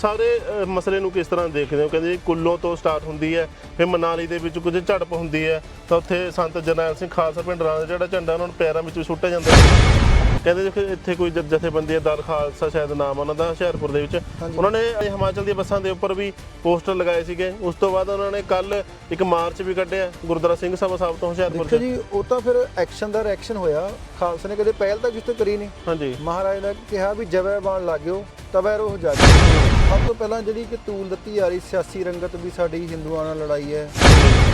ਸਾਰੇ ਅ, ਮਸਲੇ ਨੂੰ ਕਿਸ ਤਰ੍ਹਾਂ ਦੇਖਦੇ ਹੋ? ਕਹਿੰਦੇ ਜੀ ਕੁੱਲੋਂ ਤੋਂ ਸਟਾਰਟ ਹੁੰਦੀ ਹੈ ਫਿਰ ਮਨਾਲੀ ਦੇ ਵਿੱਚ ਕੁਝ ਝੜਪ ਹੁੰਦੀ ਹੈ ਤਾਂ ਉੱਥੇ ਸੰਤ ਜਰਨੈਲ ਸਿੰਘ ਖਾਲਸਾ ਪਿੰਡਰਾਂ ਦਾ ਜਿਹੜਾ ਝੰਡਾ ਉਹਨਾਂ ਨੂੰ ਪੈਰਾਂ ਵਿੱਚ ਵੀ ਸੁੱਟਿਆ ਜਾਂਦਾ ਹੈ। ਕਹਿੰਦੇ ਕਿ ਇੱਥੇ ਕੋਈ ਜ- ਜਥੇਬੰਦੀ ਹੈ ਦਰ ਖਾਲਸਾ ਸ਼ਾਇਦ ਨਾਮ ਉਹਨਾਂ ਦਾ ਹੁਸ਼ਿਆਰਪੁਰ ਦੇ ਵਿੱਚ। ਉਹਨਾਂ ਨੇ ਹਿਮਾਚਲ ਦੀਆਂ ਬੱਸਾਂ ਦੇ ਉੱਪਰ ਵੀ ਪੋਸਟਰ ਲਗਾਏ ਸੀਗੇ। ਉਸ ਤੋਂ ਬਾਅਦ ਉਹਨਾਂ ਨੇ ਕੱਲ ਇੱਕ ਮਾਰਚ ਵੀ ਕੱਢਿਆ ਗੁਰਦੁਆਰਾ ਸਿੰਘ ਸਭਾ ਸਾਹਿਬ ਤੋਂ ਹੁਸ਼ਿਆਰਪੁਰ ਦੇਖੋ ਚ। ਜੀ ਉਹ ਤਾਂ ਫਿਰ ਐਕਸ਼ਨ ਦਾ ਰਿਐਕਸ਼ਨ ਹੋਇਆ। ਖਾਲਸਾ ਨੇ ਕਦੇ ਪਹਿਲ ਤਾਂ ਕਿਸੇ ਕਰੀ ਨਹੀਂ। ਹਾਂਜੀ। ਮਹਾਰਾਜ ਨੇ ਕਿਹਾ ਵੀ ਜਵੈ ਬਾਣ ਲੱਗਿਓ ਤਵੈ ਰੋਹ ਜਾਗੇ ਸਭ ਤੋਂ ਪਹਿਲਾਂ ਜਿਹੜੀ ਕਿ ਤੂਲ ਦਿੱਤੀ ਜਾ ਰਹੀ ਸਿਆਸੀ ਰੰਗਤ ਵੀ ਸਾਡੀ ਹਿੰਦੂਆਂ ਨਾਲ ਲੜਾਈ ਹੈ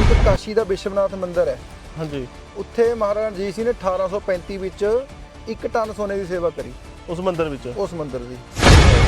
ਇੱਕ ਕਾਸ਼ੀ ਦਾ ਵਿਸ਼ਵਨਾਥ ਮੰਦਿਰ ਹੈ। ਹਾਂਜੀ। ਉੱਥੇ ਮਹਾਰਾਜਾ ਰਣਜੀਤ ਸਿੰਘ ਨੇ 1835 ਵਿੱਚ 1 ਟਨ ਸੋਨੇ ਦੀ ਸੇਵਾ ਕਰੀ। ਉਸ ਮੰਦਿਰ ਵਿੱਚ? ਉਸ ਮੰਦਿਰ ਦੀ।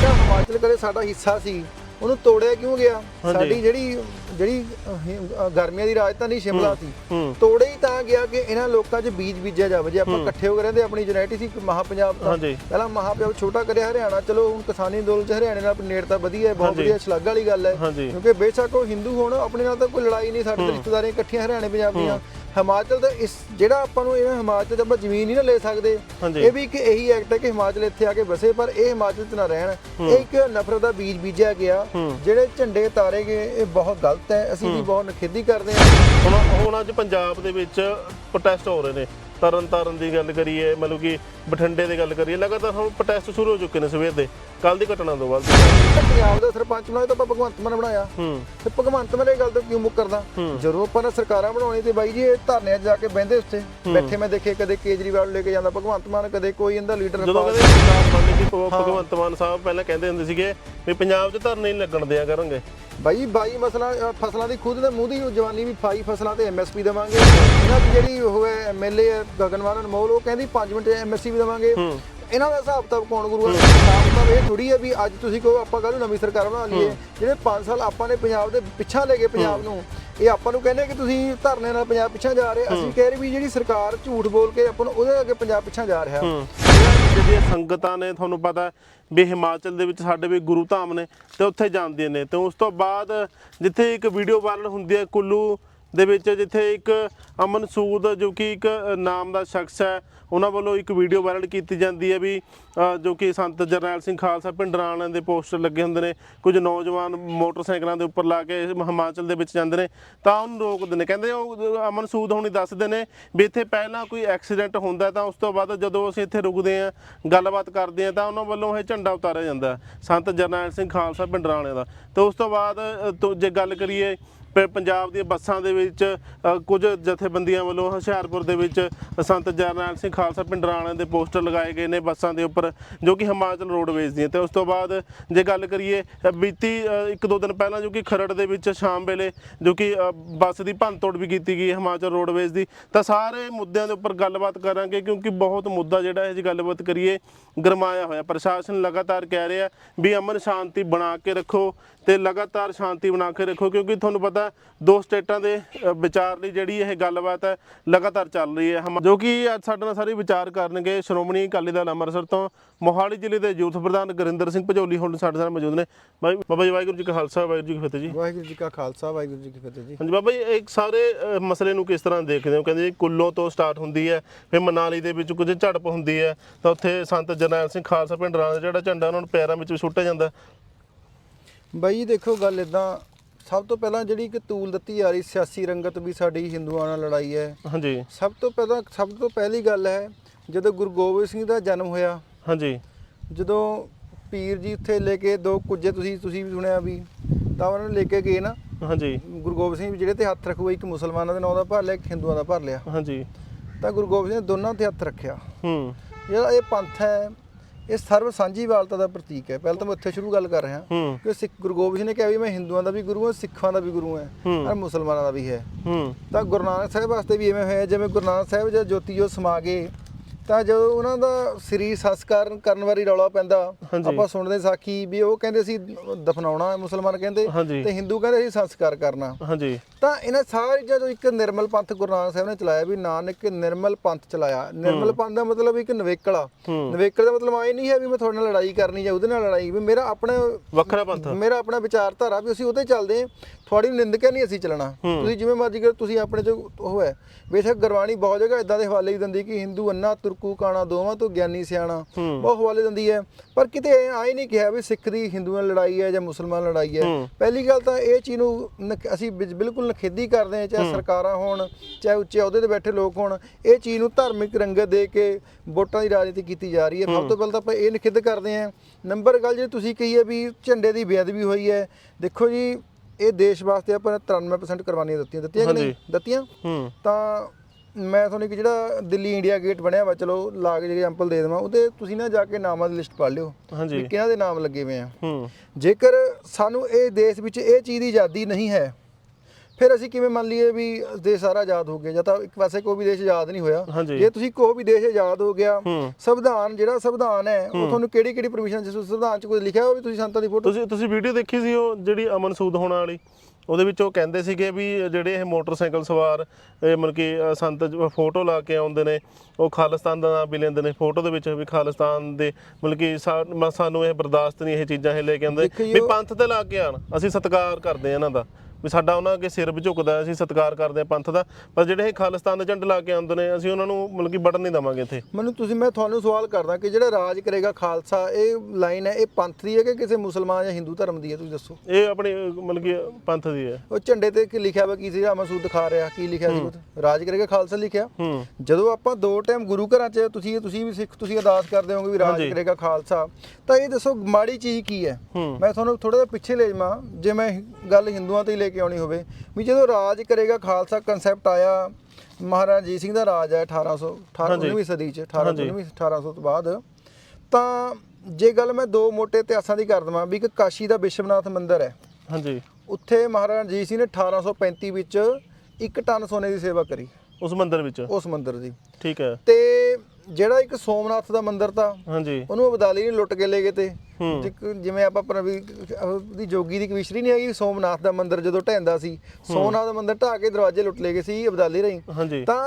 ਜਿਹੜਾ ਹਿਮਾਚਲ ਕਦੇ ਸਾਡਾ ਹਿੱਸਾ ਸੀ। ਉਹਨੂੰ ਤੋੜਿਆ ਕਿਉਂ ਗਿਆ? ਹਾਂਜੀ। ਸਾਡੀ ਜਿਹੜੀ ਜਿਹੜੀ ਅਹ, ਗਰਮੀਆਂ ਦੀ ਰਾਜਧਾਨੀ ਸ਼ਿਮਲਾ ਸੀ। ਹੂੰ। ਤੋੜੇ ਹੀ ਤਾਂ ਗਿਆ ਕਿ ਇਹਨਾਂ ਲੋਕਾਂ 'ਚ ਬੀਜ ਬੀਜਿਆ ਜਾਵੇ। ਜੇ ਆਪਾਂ ਇਕੱਠੇ ਹੋ ਕੇ ਰਹਿੰਦੇ ਆਪਣੀ ਯੂਨਾਈਟੀ ਸੀ ਮਹਾ ਪੰਜਾਬ ਦਾ। ਹਾਂਜੀ। ਪਹਿਲਾਂ ਮਹਾ ਪੰਜਾਬ ਛੋਟਾ ਕਰਿਆ ਹਰਿਆਣਾ। ਚਲੋ ਹੁਣ ਕਿਸਾਨੀ ਅੰਦੋਲਨ 'ਚ ਹਰਿਆਣੇ ਨਾਲ ਆਪਣੀ ਨੇੜਤਾ ਵਧੀਆ ਹੈ ਬਹੁਤ ਹਾਂਜੀ। ਵਧੀਆ ਸ਼ਲਾਘਾ ਵਾਲੀ ਗੱਲ ਹੈ। ਹਾਂਜੀ। ਕਿਉਂਕਿ ਬੇਸ਼ੱਕ ਉਹ ਹਿੰਦੂ ਹੋਣ ਆਪਣੇ ਨਾਲ ਤਾਂ ਕੋਈ ਲੜਾਈ ਨਹੀਂ। ਸਾਡੇ ਤਾਂ ਰਿਸ਼ਤੇਦਾਰੀਆਂ ਇਕੱਠੀਆਂ ਹਰਿਆਣੇ ਪੰਜਾਬ ਦੀਆਂ ਹਿਮਾਚਲ ਦਾ ਇਸ ਜਿਹੜਾ ਆਪਾਂ ਨੂੰ ਇਹ ਹਿਮਾਚਲ 'ਚ ਆਪਾਂ ਜ਼ਮੀਨ ਨਹੀਂ ਨਾ ਲੈ ਸਕਦੇ। ਹਾਂਜੀ। ਇਹ ਵੀ ਇੱਕ ਇਹੀ ਐਕਟ ਹੈ ਕਿ ਹਿਮਾਚਲ ਇੱਥੇ ਆ ਕੇ ਵਸੇ ਪਰ ਇਹ ਹਿਮਾਚਲ 'ਚ ਨਾ ਰਹਿਣ। ਇਹ ਇੱਕ ਨਫ਼ਰਤ ਦਾ ਬੀਜ ਬੀਜਿਆ ਗਿਆ। ਜਿਹੜੇ ਝੰਡੇ ਤਾਰੇ ਗਏ ਇਹ ਬਹੁਤ ਗਲਤ ਹੈ। ਅਸੀਂ ਵੀ ਬਹੁਤ ਨਖੇਦੀ ਕਰਦੇ ਹਾਂ। ਹੁਣ ਹੁਣ ਅੱਜ ਪੰਜਾਬ ਦੇ ਵਿੱਚ ਪ੍ਰੋਟੈਸਟ ਹੋ ਰਹੇ ਨੇ। ਤਰਨ ਤਾਰਨ ਦੀ ਗੱਲ ਕਰੀਏ ਮਤਲਬ ਕਿ ਬਠਿੰਡੇ ਦੀ ਗੱਲ ਕਰੀਏ ਲਗਾਤਾਰ ਹੁਣ ਪ੍ਰੋਟੈਸਟ ਸ਼ੁਰੂ ਹੋ ਚੁੱਕੇ ਨੇ ਸਵੇਰ ਦੇ। ਕੱਲ ਦੀ ਘਟਨਾ ਤੋਂ ਬਾਅਦ। ਤਾਂ ਪੰਜਾਬ ਦਾ ਸਰਪੰਚ ਬਣਾਇਆ ਤਾਂ ਆਪਾਂ ਭਗਵੰਤ ਮਾਨ ਬਣਾਇਆ। ਹੂੰ। ਤੇ ਭਗਵੰਤ ਮਾਨ ਇਹ ਗੱਲ ਤੋਂ ਕਿਉਂ ਮੁੱਕਰਦਾ ਹੂੰ। ਜਦੋਂ ਆਪਾਂ ਨੇ ਸਰਕਾਰਾਂ ਬਣਾਉਣੀ ਤੇ ਬਾਈ ਜੀ ਇਹ ਧਰਨਿਆਂ 'ਚ ਜਾ ਕੇ ਬਹਿੰਦੇ ਉੱਤੇ ਬੈਠੇ ਮੈਂ ਦੇਖੇ ਕਦੇ ਕੇਜਰੀਵਾਲ ਲੈ ਕੇ ਜਾਂਦਾ ਭਗਵੰਤ ਮਾਨ ਕਦੇ ਕੋਈ ਇਹਦਾ ਲੀਡਰ ਜਦੋਂ ਕਹਿੰਦੇ ਸਰਕਾਰ ਬਣਨੀ ਸੀ ਭਗ- ਭਗਵੰਤ ਮਾਨ ਸਾਹਿਬ ਪਹਿਲਾਂ ਕਹਿੰਦੇ ਹੁੰਦੇ ਸੀਗੇ ਵੀ ਪੰਜਾਬ 'ਚ ਧਰਨੇ ਨਹੀਂ ਲੱਗਣ ਦਿਆ ਕਰਨਗੇ। ਬਾਈ ਬਾਈ ਮਸਲਾ ਫਸਲਾਂ ਦੀ ਖੁਦ ਦੇ ਮੂੰਹ ਦੀ ਜਵਾਨੀ ਵੀ ਫਾਈ ਫਸਲਾਂ ਤੇ ਐਮਐਸਪੀ ਦੇਵਾਂਗੇ। ਇਹਨਾਂ ਦੀ ਜਿਹੜੀ ਉਹ ਹੈ ਐਮਐਲਏ ਗਗਨਵਾਨ ਅਨਮੋਲ ਉਹ ਕਹਿੰਦੀ 5 ਮਿੰਟ ਐਮਐਸਪੀ ਵੀ ਦੇਵਾਂਗੇ। ਇਹਨਾਂ ਦਾ ਹਿਸਾਬ ਤਾਂ ਕੌਣ ਗੁਰੂ ਹੈ। ਹਿਸਾਬ ਤਾਂ ਇਹ ਥੋੜੀ ਹੈ ਵੀ ਅੱਜ ਤੁਸੀਂ ਕਹੋ ਆਪਾਂ ਕੱਲ ਨਵੀਂ ਸਰਕਾਰ ਬਣਾ ਲਈਏ। ਜਿਹੜੇ 5 ਸਾਲ ਆਪਾਂ ਨੇ ਪੰਜਾਬ ਦੇ ਪਿੱਛਾ ਲੈ ਗਏ ਪੰਜਾਬ ਨੂੰ ਇਹ ਆਪਾਂ ਨੂੰ ਕਹਿੰਦੇ ਕਿ ਤੁਸੀਂ ਧਰਨੇ ਨਾਲ ਪੰਜਾਬ ਪਿੱਛਾ ਜਾ ਰਹੇ। ਅਸੀਂ ਕਹਿ ਰਹੇ ਵੀ ਜਿਹੜੀ ਸਰਕਾਰ ਝੂਠ ਬੋਲ ਕੇ ਆਪਾਂ ਨੂੰ ਉਹਦੇ ਅੱਗੇ ਪੰਜਾਬ ਪਿੱਛਾ ਜਾ ਰਿਹਾ। ਹੂੰ ਜਿਹੜੀਆਂ ਸੰਗਤਾਂ ਨੇ, ਤੁਹਾਨੂੰ ਪਤਾ ਵੀ ਹਿਮਾਚਲ ਦੇ ਵਿੱਚ ਸਾਡੇ ਵੀ ਗੁਰੂ ਧਾਮ ਨੇ ਤੇ ਉੱਥੇ ਜਾਂਦੀਆਂ ਨੇ। ਤੇ ਉਸ ਤੋਂ ਬਾਅਦ ਜਿੱਥੇ ਇੱਕ ਵੀਡੀਓ ਵਾਇਰਲ ਹੁੰਦੀ ਹੈ ਕੁੱਲੂ ਦੇ ਵਿੱਚ ਜਿੱਥੇ ਇੱਕ ਅਮਨ ਸੂਦ ਜੋ ਕਿ ਇੱਕ ਨਾਮ ਦਾ ਸ਼ਖਸ ਹੈ ਉਹਨਾਂ ਵੱਲੋਂ ਇੱਕ ਵੀਡੀਓ ਵਾਇਰਲ ਕੀਤੀ ਜਾਂਦੀ ਹੈ ਵੀ ਜੋ ਕਿ ਸੰਤ ਜਰਨੈਲ ਸਿੰਘ ਖਾਲਸਾ ਪਿੰਡਰਾਣ ਦੇ ਪੋਸਟਰ ਲੱਗੇ ਹੁੰਦੇ ਨੇ ਕੁਝ ਨੌਜਵਾਨ ਮੋਟਰਸਾਈਕਲਾਂ ਦੇ ਉੱਪਰ ਲਾ ਕੇ ਹਿਮਾਚਲ ਦੇ ਵਿੱਚ ਜਾਂਦੇ ਨੇ ਤਾਂ ਉਹਨੂੰ ਰੋਕਦੇ ਨੇ। ਕਹਿੰਦੇ ਉਹ ਅਮਨ ਸੂਦ ਹੁਣੀ ਦੱਸਦੇ ਨੇ ਵੀ ਇੱਥੇ ਪਹਿਲਾਂ ਕੋਈ ਐਕਸੀਡੈਂਟ ਹੁੰਦਾ ਤਾਂ ਉਸ ਤੋਂ ਬਾਅਦ ਜਦੋਂ ਅਸੀਂ ਇੱਥੇ ਰੁਕਦੇ ਆਂ ਗੱਲਬਾਤ ਕਰਦੇ ਆਂ ਤਾਂ ਉਹਨਾਂ ਵੱਲੋਂ ਇਹ ਝੰਡਾ ਉਤਾਰਿਆ ਜਾਂਦਾ ਸੰਤ ਜਰਨੈਲ ਸਿੰਘ ਖਾਲਸਾ ਪਿੰਡਰਾਣੇ ਦਾ। ਤੇ ਉਸ ਤੋਂ ਬਾਅਦ ਅ, ਜੇ ਗੱਲ ਕਰੀਏ ਪੰਜਾਬ ਦੀਆਂ ਬੱਸਾਂ ਦੇ ਵਿੱਚ ਕੁਝ ਜਥੇਬੰਦੀਆਂ ਵੱਲੋਂ ਹੁਸ਼ਿਆਰਪੁਰ ਦੇ ਵਿੱਚ ਸੰਤ ਜਰਨੈਲ ਸਿੰਘ ਖਾਲਸਾ ਪਿੰਡਰਾਣੇ ਦੇ ਪੋਸਟਰ ਲਗਾਏ ਗਏ ਨੇ ਬੱਸਾਂ ਦੇ ਉੱਪਰ, ਜੋ ਕਿ ਹਿਮਾਚਲ ਰੋਡਵੇਜ਼ ਦੀਆਂ ਤੇ ਉਸ ਤੋਂ ਬਾਅਦ ਜੇ ਗੱਲ ਕਰੀਏ ਬੀਤੀ ਇੱਕ ਦੋ ਦਿਨ ਪਹਿਲਾਂ ਜੋ ਕਿ ਖਰੜ ਦੇ ਵਿੱਚ ਸ਼ਾਮ ਵੇਲੇ ਜੋ ਕਿ ਬੱਸ ਦੀ ਭੰਨਤੋੜ ਵੀ ਕੀਤੀ ਗਈ ਹਿਮਾਚਲ ਰੋਡਵੇਜ਼ ਦੀ, ਤਾਂ ਸਾਰੇ ਮੁੱਦਿਆਂ ਦੇ ਉੱਪਰ ਗੱਲਬਾਤ ਕਰਾਂਗੇ ਕਿਉਂਕਿ ਬਹੁਤ ਮੁੱਦਾ ਜਿਹੜਾ ਹੈ ਜੀ ਗੱਲਬਾਤ ਕਰੀਏ, ਗਰਮਾਇਆ ਹੋਇਆ। ਪ੍ਰਸ਼ਾਸਨ ਲਗਾਤਾਰ ਕਹਿ ਰਿਹਾ ਵੀ ਅਮਨ ਸ਼ਾਂਤੀ ਬਣਾ ਕੇ ਰੱਖੋ ਤੇ ਲਗਾਤਾਰ ਸ਼ਾਂਤੀ ਬਣਾ ਕੇ ਰੱਖੋ ਕਿਉਂਕਿ ਤੁਹਾਨੂੰ ਪਤਾ ਦੋ ਸਟੇਟਾਂ ਦੇ ਵਿਚਾਰ ਲਈ ਜਿਹੜੀ ਇਹ ਗੱਲਬਾਤ ਹੈ ਲਗਾਤਾਰ ਚੱਲ ਰਹੀ ਹੈ। ਜੋ ਕਿ ਅੱਜ ਸਾਡੇ ਨਾਲ ਸਾਰੇ ਵਿਚਾਰ ਕਰਨਗੇ ਸ਼੍ਰੋਮਣੀ ਅਕਾਲੀ ਦਲ ਅੰਮ੍ਰਿਤਸਰ ਤੋਂ ਮੋਹਾਲੀ ਜ਼ਿਲ੍ਹੇ ਦੇ ਯੂਥ ਪ੍ਰਧਾਨ ਗੁਰਿੰਦਰ ਸਿੰਘ ਭਜੋਲੀ ਹੁਣ ਸਾਡੇ ਨਾਲ ਮੌਜੂਦ ਨੇ। ਬਾਈ ਬਾਬਾ ਜੀ ਵਾਹਿਗੁਰੂ ਜੀ ਕਾ ਖਾਲਸਾ ਵਾਹਿਗੁਰੂ ਜੀ ਕੀ ਫਤਿਹ ਜੀ। ਵਾਹਿਗੁਰੂ ਜੀ ਕਾ ਖਾਲਸਾ ਵਾਹਿਗੁਰੂ ਜੀ ਕੀ ਫਤਿਹ ਜੀ। ਹਾਂਜੀ ਬਾਬਾ ਜੀ ਇੱਕ ਸਾਰੇ ਮਸਲੇ ਨੂੰ ਕਿਸ ਤਰ੍ਹਾਂ ਦੇਖਦੇ ਹੋ? ਕਹਿੰਦੇ ਜੀ ਕੁੱਲੋਂ ਤੋਂ ਸਟਾਰਟ ਹੁੰਦੀ ਹੈ ਫਿਰ ਮਨਾਲੀ ਦੇ ਵਿੱਚ ਕੁਝ ਝੜਪ ਹੁੰਦੀ ਹੈ ਤਾਂ ਉੱਥੇ ਸੰਤ ਜਰਨੈਲ ਸਿੰਘ ਖਾਲਸਾ ਪਿੰਡਰਾਂ ਦਾ ਜਿਹੜਾ ਝੰਡਾ ਉਹਨਾਂ ਨੂੰ ਪੈਰਾਂ ਵਿੱਚ ਸੁੱਟਿਆ ਜਾਂਦਾ ਬਾਈ ਦੇਖੋ ਗੱਲ ਇਦਾਂ ਸਭ ਤੋਂ ਪਹਿਲਾਂ ਜਿਹੜੀ ਇੱਕ ਤੂਲ ਦਿੱਤੀ ਜਾ ਰਹੀ ਸਿਆਸੀ ਰੰਗਤ ਵੀ ਸਾਡੀ ਹਿੰਦੂਆਂ ਨਾਲ ਲੜਾਈ ਹੈ। ਹਾਂਜੀ। ਸਭ ਤੋਂ ਪਹਿਲਾਂ ਸਭ ਤੋਂ ਪਹਿਲੀ ਗੱਲ ਹੈ ਜਦੋਂ ਗੁਰੂ ਗੋਬਿੰਦ ਸਿੰਘ ਦਾ ਜਨਮ ਹੋਇਆ ਹਾਂਜੀ। ਜਦੋਂ ਪੀਰ ਜੀ ਉੱਥੇ ਲੈ ਕੇ ਦੋ ਕੁੱਜੇ ਤੁਸੀਂ ਤੁਸੀਂ ਵੀ ਸੁਣਿਆ ਵੀ ਤਾਂ ਉਹਨਾਂ ਨੂੰ ਲੈ ਕੇ ਗਏ ਨਾ। ਹਾਂਜੀ। ਗੁਰੂ ਗੋਬਿੰਦ ਸਿੰਘ ਵੀ ਜਿਹੜੇ ਤੇ ਹੱਥ ਰੱਖੂਗਾ ਇੱਕ ਮੁਸਲਮਾਨਾਂ ਦੇ ਨਾਂ ਦਾ ਭਰ ਲਿਆ ਇੱਕ ਹਿੰਦੂਆਂ ਦਾ ਭਰ ਲਿਆ। ਹਾਂਜੀ। ਤਾਂ ਗੁਰੂ ਗੋਬਿੰਦ ਸਿੰਘ ਨੇ ਦੋਨਾਂ ਤੇ ਹੱਥ ਰੱਖਿਆ। ਹੂੰ। ਜਿਹੜਾ ਇਹ ਪੰਥ ਹੈ ਇਹ ਸਰਵ ਸਾਂਝੀਵਾਲਤਾ ਦਾ ਪ੍ਰਤੀਕ ਹੈ। ਪਹਿਲਾਂ ਤਾਂ ਮੈਂ ਇੱਥੇ ਸ਼ੁਰੂ ਗੱਲ ਕਰ ਰਿਹਾ। ਕਿ ਸਿੱਖ ਗੁਰੂ ਗੋਬਿੰਦ ਸਿੰਘ ਨੇ ਕਿਹਾ ਵੀ ਮੈਂ ਹਿੰਦੂਆਂ ਦਾ ਵੀ ਗੁਰੂ ਹਾਂ ਸਿੱਖਾਂ ਦਾ ਵੀ ਗੁਰੂ ਹਾਂ। ਔਰ ਮੁਸਲਮਾਨਾਂ ਦਾ ਵੀ ਹੈ। ਹੂੰ। ਤਾਂ ਗੁਰੂ ਨਾਨਕ ਸਾਹਿਬ ਵਾਸਤੇ ਵੀ ਐਵੇਂ ਹੋਇਆ ਜਿਵੇਂ ਗੁਰੂ ਨਾਨਕ ਸਾਹਿਬ ਜਦ ਜੋਤੀ ਜੋ ਸਮਾ ਗਏ ਤਾਂ ਜਦੋਂ ਉਹਨਾਂ ਦਾ ਸਰੀਰ ਸੰਸਕਾਰ ਕਰਨ ਵਾਰੀ ਰੌਲਾ ਪੈਂਦਾ। ਆਪਾਂ ਸੁਣਦੇ ਸਾਖੀ ਵੀ ਉਹ ਕਹਿੰਦੇ ਸੀ ਦਫਨਾਉਣਾ ਹੈ, ਮੁਸਲਮਾਨ ਕਹਿੰਦੇ। ਤੇ ਹਿੰਦੂ ਕਹਿੰਦੇ ਸੀ ਸੰਸਕਾਰ ਕਰਨਾ। ਹਾਂਜੀ। ਤਾਂ ਇਹਨਾਂ ਸਾਰੀ ਜਦੋਂ ਇੱਕ ਨਿਰਮਲ ਪੰਥ ਗੁਰੂ ਨਾਨਕ ਸਾਹਿਬ ਨੇ ਚਲਾਇਆ ਵੀ ਨਾਨਕ ਨਿਰਮਲ ਪੰਥ ਚਲਾਇਆ। ਨਿਰਮਲ ਪੰਥ ਦਾ ਮਤਲਬ ਇੱਕ ਨਵੇਕਲ। ਆ ਹੂੰ। ਨਵੇਕਲ ਦਾ ਮਤਲਬ ਆਏ ਨਹੀਂ ਹੈ ਵੀ ਮੈਂ ਤੁਹਾਡੇ ਨਾਲ ਲੜਾਈ ਕਰਨੀ ਜਾਂ ਉਹਦੇ ਨਾਲ ਲੜਾਈ ਵੀ ਮੇਰਾ ਆਪਣਾ ਵੱਖਰਾ ਪੰਥ। ਮੇਰਾ ਆਪਣਾ ਵਿਚਾਰਧਾਰਾ ਵੀ ਅਸੀਂ ਉਹਤੇ ਚੱਲਦੇ ਹਾਂ। ਤੁਹਾਡੀ ਨਿੰਦਕ ਨਹੀਂ ਅਸੀਂ ਚੱਲਣਾ। ਤੁਸੀਂ ਜਿਵੇਂ ਮਰਜ਼ੀ ਕਰੋ ਤੁਸੀਂ ਆਪਣੇ ਚ ਉਹ ਹੈ। ਬੇਸ਼ੱਕ ਗੁਰਬਾਣੀ ਬਹੁਤ ਜਗ੍ਹਾ ਇਦਾਂ ਦੇ ਹਵਾਲੇ ਵੀ ਦਿੰਦੀ ਕਿ ਹਿੰਦੂ ਅੰਨਾ ਤੁਰਕ ਕੂਕਾਣਾ ਦੋਵਾਂ ਤੋਂ ਗਿਆਨੀ ਸਿਆਣਾ ਬਹੁਤ ਹਵਾਲੇ ਦਿੰਦੀ ਹੈ। ਪਰ ਕਿਤੇ ਆਏ ਨਹੀਂ ਕਿਹਾ ਵੀ ਸਿੱਖ ਦੀ ਹਿੰਦੂਆਂ ਨਾਲ ਲੜਾਈ ਹੈ ਜਾਂ ਮੁਸਲਮਾਨ ਲੜਾਈ ਹੈ। ਪਹਿਲੀ ਗੱਲ ਤਾਂ ਇਹ ਚੀਜ਼ ਨੂੰ ਅਸੀਂ ਬਿਲਕੁਲ ਨਖੇਦੀ ਕਰਦੇ ਹਾਂ ਚਾਹੇ ਸਰਕਾਰਾਂ ਹੋਣ ਚਾਹੇ ਉੱਚੇ ਅਹੁਦੇ ਤੇ ਬੈਠੇ ਲੋਕ ਹੋਣ ਇਹ ਚੀਜ਼ ਨੂੰ ਧਾਰਮਿਕ ਰੰਗਤ ਦੇ ਕੇ ਵੋਟਾਂ ਦੀ ਰਾਜਨੀਤੀ ਕੀਤੀ ਜਾ ਰਹੀ ਹੈ। ਸਭ ਤੋਂ ਪਹਿਲਾਂ ਤਾਂ ਆਪਾਂ ਇਹ ਨਿਖੇਧ ਕਰਦੇ ਹਾਂ। ਨੰਬਰ ਗੱਲ ਜੇ ਤੁਸੀਂ ਕਹੀ ਹੈ ਵੀ ਝੰਡੇ ਦੀ ਬੇਅਦਬੀ ਹੋਈ ਹੈ। ਦੇਖੋ ਜੀ ਇਹ ਦੇਸ਼ ਵਾਸਤੇ ਆਪਾਂ ਨੇ 93% ਕੁਰਬਾਨੀਆਂ ਦਿੱਤੀਆਂ। ਦਿੱਤੀਆਂ ਕਿ ਨਹੀਂ। ਦਿੱਤੀਆਂ। ਹੂੰ। ਤਾਂ ਮੈਂ ਤੁਹਾਨੂੰ ਇੱਕ ਜਿਹੜਾ ਦਿੱਲੀ ਇੰਡੀਆ ਗੇਟ ਬਣਿਆ ਵਾ ਚਲੋ ਲਾ ਕੇ ਐਗਜ਼ਾਮਪਲ ਦੇ ਦੇਵਾਂ ਉਹਦੇ ਤੁਸੀਂ ਨਾ ਜਾ ਕੇ ਨਾਮਾਂ ਦੀ ਲਿਸਟ ਪੜ੍ਹ ਲਿਓ ਹਾਂਜੀ। ਕਿਹਨਾਂ ਦੇ ਨਾਮ ਲੱਗੇ ਹੋਏ ਆ। ਹੂੰ। ਜੇਕਰ ਸਾਨੂੰ ਇਹ ਦੇਸ਼ ਵਿੱਚ ਇਹ ਚੀਜ਼ ਦੀ ਆਜ਼ਾਦੀ ਨਹੀਂ ਹੈ ਫਿਰ ਅਸੀਂ ਕਿਵੇਂ ਮੰਨ ਲਈਏ ਵੀ ਦੇਸ਼ ਸਾਰਾ ਆਜ਼ਾਦ ਹੋ ਗਿਆ ਜਾਂ ਤਾਂ ਇੱਕ ਪਾਸੇ ਕੋਈ ਵੀ ਦੇਸ਼ ਆਜ਼ਾਦ ਨਹੀਂ ਹੋਇਆ। ਜੇ ਤੁਸੀਂ ਕਹੋ ਵੀ ਦੇਸ਼ ਆਜ਼ਾਦ ਹੋ ਗਿਆ। ਸੰਵਿਧਾਨ ਜਿਹੜਾ ਸੰਵਿਧਾਨ ਹੈ ਉਹ ਤੁਹਾਨੂੰ ਕਿਹੜੀ ਕਿਹੜੀ ਪਰਮਿਸ਼ਨ ਜਿਸ ਸੰਵਿਧਾਨ 'ਚ ਕੋਈ ਲਿਖਿਆ ਹੋਵੇ ਤੁਸੀਂ ਸੰਤਾਂ ਦੀ ਫੋਟੋ ਤੁਸੀਂ ਤੁਸੀਂ ਵੀਡੀਓ ਦੇਖੀ ਸੀ ਉਹ ਜਿਹੜੀ ਅਮਨ ਸੂਦ ਹੋਣ ਵਾਲੀ? ਉਹਦੇ ਵਿੱਚ ਉਹ ਕਹਿੰਦੇ ਸੀਗੇ ਵੀ ਜਿਹੜੇ ਇਹ ਮੋਟਰਸਾਈਕਲ ਸਵਾਰ ਇਹ ਮਤਲਬ ਕਿ ਸੰਤ ਫੋਟੋ ਲਾ ਕੇ ਆਉਂਦੇ ਨੇ ਉਹ ਖਾਲਿਸਤਾਨ ਦਾ ਨਾਮ ਵੀ ਲੈਂਦੇ ਨੇ ਫੋਟੋ ਦੇ ਵਿੱਚ ਵੀ ਖਾਲਿਸਤਾਨ ਦੇ ਮਤਲਬ ਕਿ ਸਾਨੂੰ ਇਹ ਬਰਦਾਸ਼ਤ ਨਹੀਂ ਇਹ ਚੀਜ਼ਾਂ ਇਹ ਲੈ ਕੇ ਆਉਂਦੇ ਵੀ ਪੰਥ ਤੇ ਲਾ ਕੇ ਆਣ ਅਸੀਂ ਸਤਿਕਾਰ ਕਰਦੇ ਆ ਇਹਨਾਂ ਦਾ। ਵੀ ਸਾਡਾ ਉਹਨਾਂ ਅੱਗੇ ਸਿਰ ਝੁਕਦਾ ਅਸੀਂ ਸਤਿਕਾਰ ਕਰਦੇ ਆ ਪੰਥ ਦਾ। ਪਰ ਜਿਹੜੇ ਇਹ ਖਾਲਿਸਤਾਨ ਦੇ ਝੰਡੇ ਲਾ ਕੇ ਆਉਂਦੇ ਨੇ ਅਸੀਂ ਉਹਨਾਂ ਨੂੰ ਮਤਲਬ ਕਿ ਬੜਨ ਨਹੀਂ ਦਵਾਂਗੇ ਇੱਥੇ। ਮੈਨੂੰ ਤੁਸੀਂ ਮੈਂ ਤੁਹਾਨੂੰ ਸਵਾਲ ਕਰਦਾ ਕਿ ਜਿਹੜਾ ਰਾਜ ਕਰੇਗਾ ਖਾਲਸਾ ਇਹ ਲਾਈਨ ਹੈ ਇਹ ਪੰਥ ਦੀ ਹੈ ਕਿ ਕਿਸੇ ਮੁਸਲਮਾਨ ਜਾਂ ਹਿੰਦੂ ਧਰਮ ਦੀ ਹੈ ਤੁਸੀਂ ਦੱਸੋ? ਇਹ ਆਪਣੀ ਮਤਲਬ ਕਿ ਪੰਥ ਦੀ ਹੈ। ਉਹ ਝੰਡੇ ਤੇ ਕੀ ਲਿਖਿਆ ਵਾ ਕੀ ਸੀ? ਮਸੂਦ ਦਿਖਾ ਰਿਹਾ ਕੀ ਲਿਖਿਆ ਸੀ ਉਹ ਰਾਜ ਕਰੇਗਾ ਖਾਲਸਾ ਲਿਖਿਆ? ਜਦੋਂ ਆਪਾਂ ਦੋ ਟਾਈਮ ਗੁਰੂ ਘਰਾਂ 'ਚ ਤੁਸੀਂ ਤੁਸੀਂ ਵੀ ਸਿੱਖ ਤੁਸੀਂ ਅਰਦਾਸ ਕਰਦੇ ਹੋਗੇ ਵੀ ਰਾਜ। ਕਰੇਗਾ ਖਾਲਸਾ ਤਾਂ ਇਹ ਦੱਸੋ ਮਾੜੀ ਚੀਜ਼ ਕੀ ਹੈ। ਮੈਂ ਤੁਹਾਨੂੰ ਥੋੜਾ ਜਿਹਾ ਪਿੱਛੇ ਲੈ ਜਾਵਾਂ ਜੇ ਮੈਂ ਗੱਲ ਹਿੰਦੂਆਂ ਤੇ ਲੈ ਕੇ ਆਉਣੀ ਹੋਵੇ। ਵੀ ਜਦੋਂ ਰਾਜ ਕਰੇਗਾ ਖਾਲਸਾ ਕਨਸੈਪਟ ਆਇਆ ਮਹਾਰਾਜਾ ਰਣਜੀਤ ਸਿੰਘ ਦਾ ਰਾਜ ਹੈ 1800 ਹਾਂਜੀ। 18ਵੀਂ ਸਦੀ 'ਚ 18 ਹਾਂਜੀ। 19ਵੀਂ 1800 ਤੋਂ ਬਾਅਦ। ਤਾਂ ਜੇ ਗੱਲ ਮੈਂ ਦੋ ਮੋٹے ਇਤਿਹਾਸਾਂ ਦੀ ਕਰ ਦਵਾਂ ਵੀ ਇੱਕ ਕਾਸ਼ੀ ਦਾ ਵਿਸ਼ਵਨਾਥ ਮੰਦਿਰ ਹੈ। ਹਾਂਜੀ। ਉੱਥੇ ਮਹਾਰਾਜਾ ਰਣਜੀਤ ਸਿੰਘ ਨੇ 1835 ਵਿੱਚ ਇੱਕ ਟਨ ਸੋਨੇ ਦੀ ਸੇਵਾ ਕਰੀ। ਉਸ ਮੰਦਿਰ ਵਿੱਚ? ਉਸ ਮੰਦਿਰ ਦੀ। ਠੀਕ ਹੈ। ਤੇ ਜਿਹੜਾ ਇੱਕ ਸੋਮਨਾਥ ਦਾ ਮੰਦਿਰ ਤਾਂ ਹਾਂਜੀ। ਉਹਨੂੰ ਅਬਦਾਲੀ ਨੇ ਲੁੱਟ ਕੇ ਲੈ ਗਏ ਤੇ ਜਿਵੇਂ ਆਪਾਂ ਪ੍ਰਵੀ ਦੀ ਜੋਗੀ ਦੀ ਕਵਿਸ਼ਰੀ ਨਹੀਂ ਹੈਗੀ ਸੋਮਨਾਥ ਦਾ ਮੰਦਿਰ ਜਦੋਂ ਢਹਿੰਦਾ ਸੀ ਸੋਮਨਾਥ ਦਾ ਮੰਦਿਰ ਢਾ ਕੇ ਦਰਵਾਜ਼ੇ ਲੁੱਟ ਲਏ ਗਏ ਸੀ ਅਬਦਾਲੀ ਰਹੀ। ਤਾਂ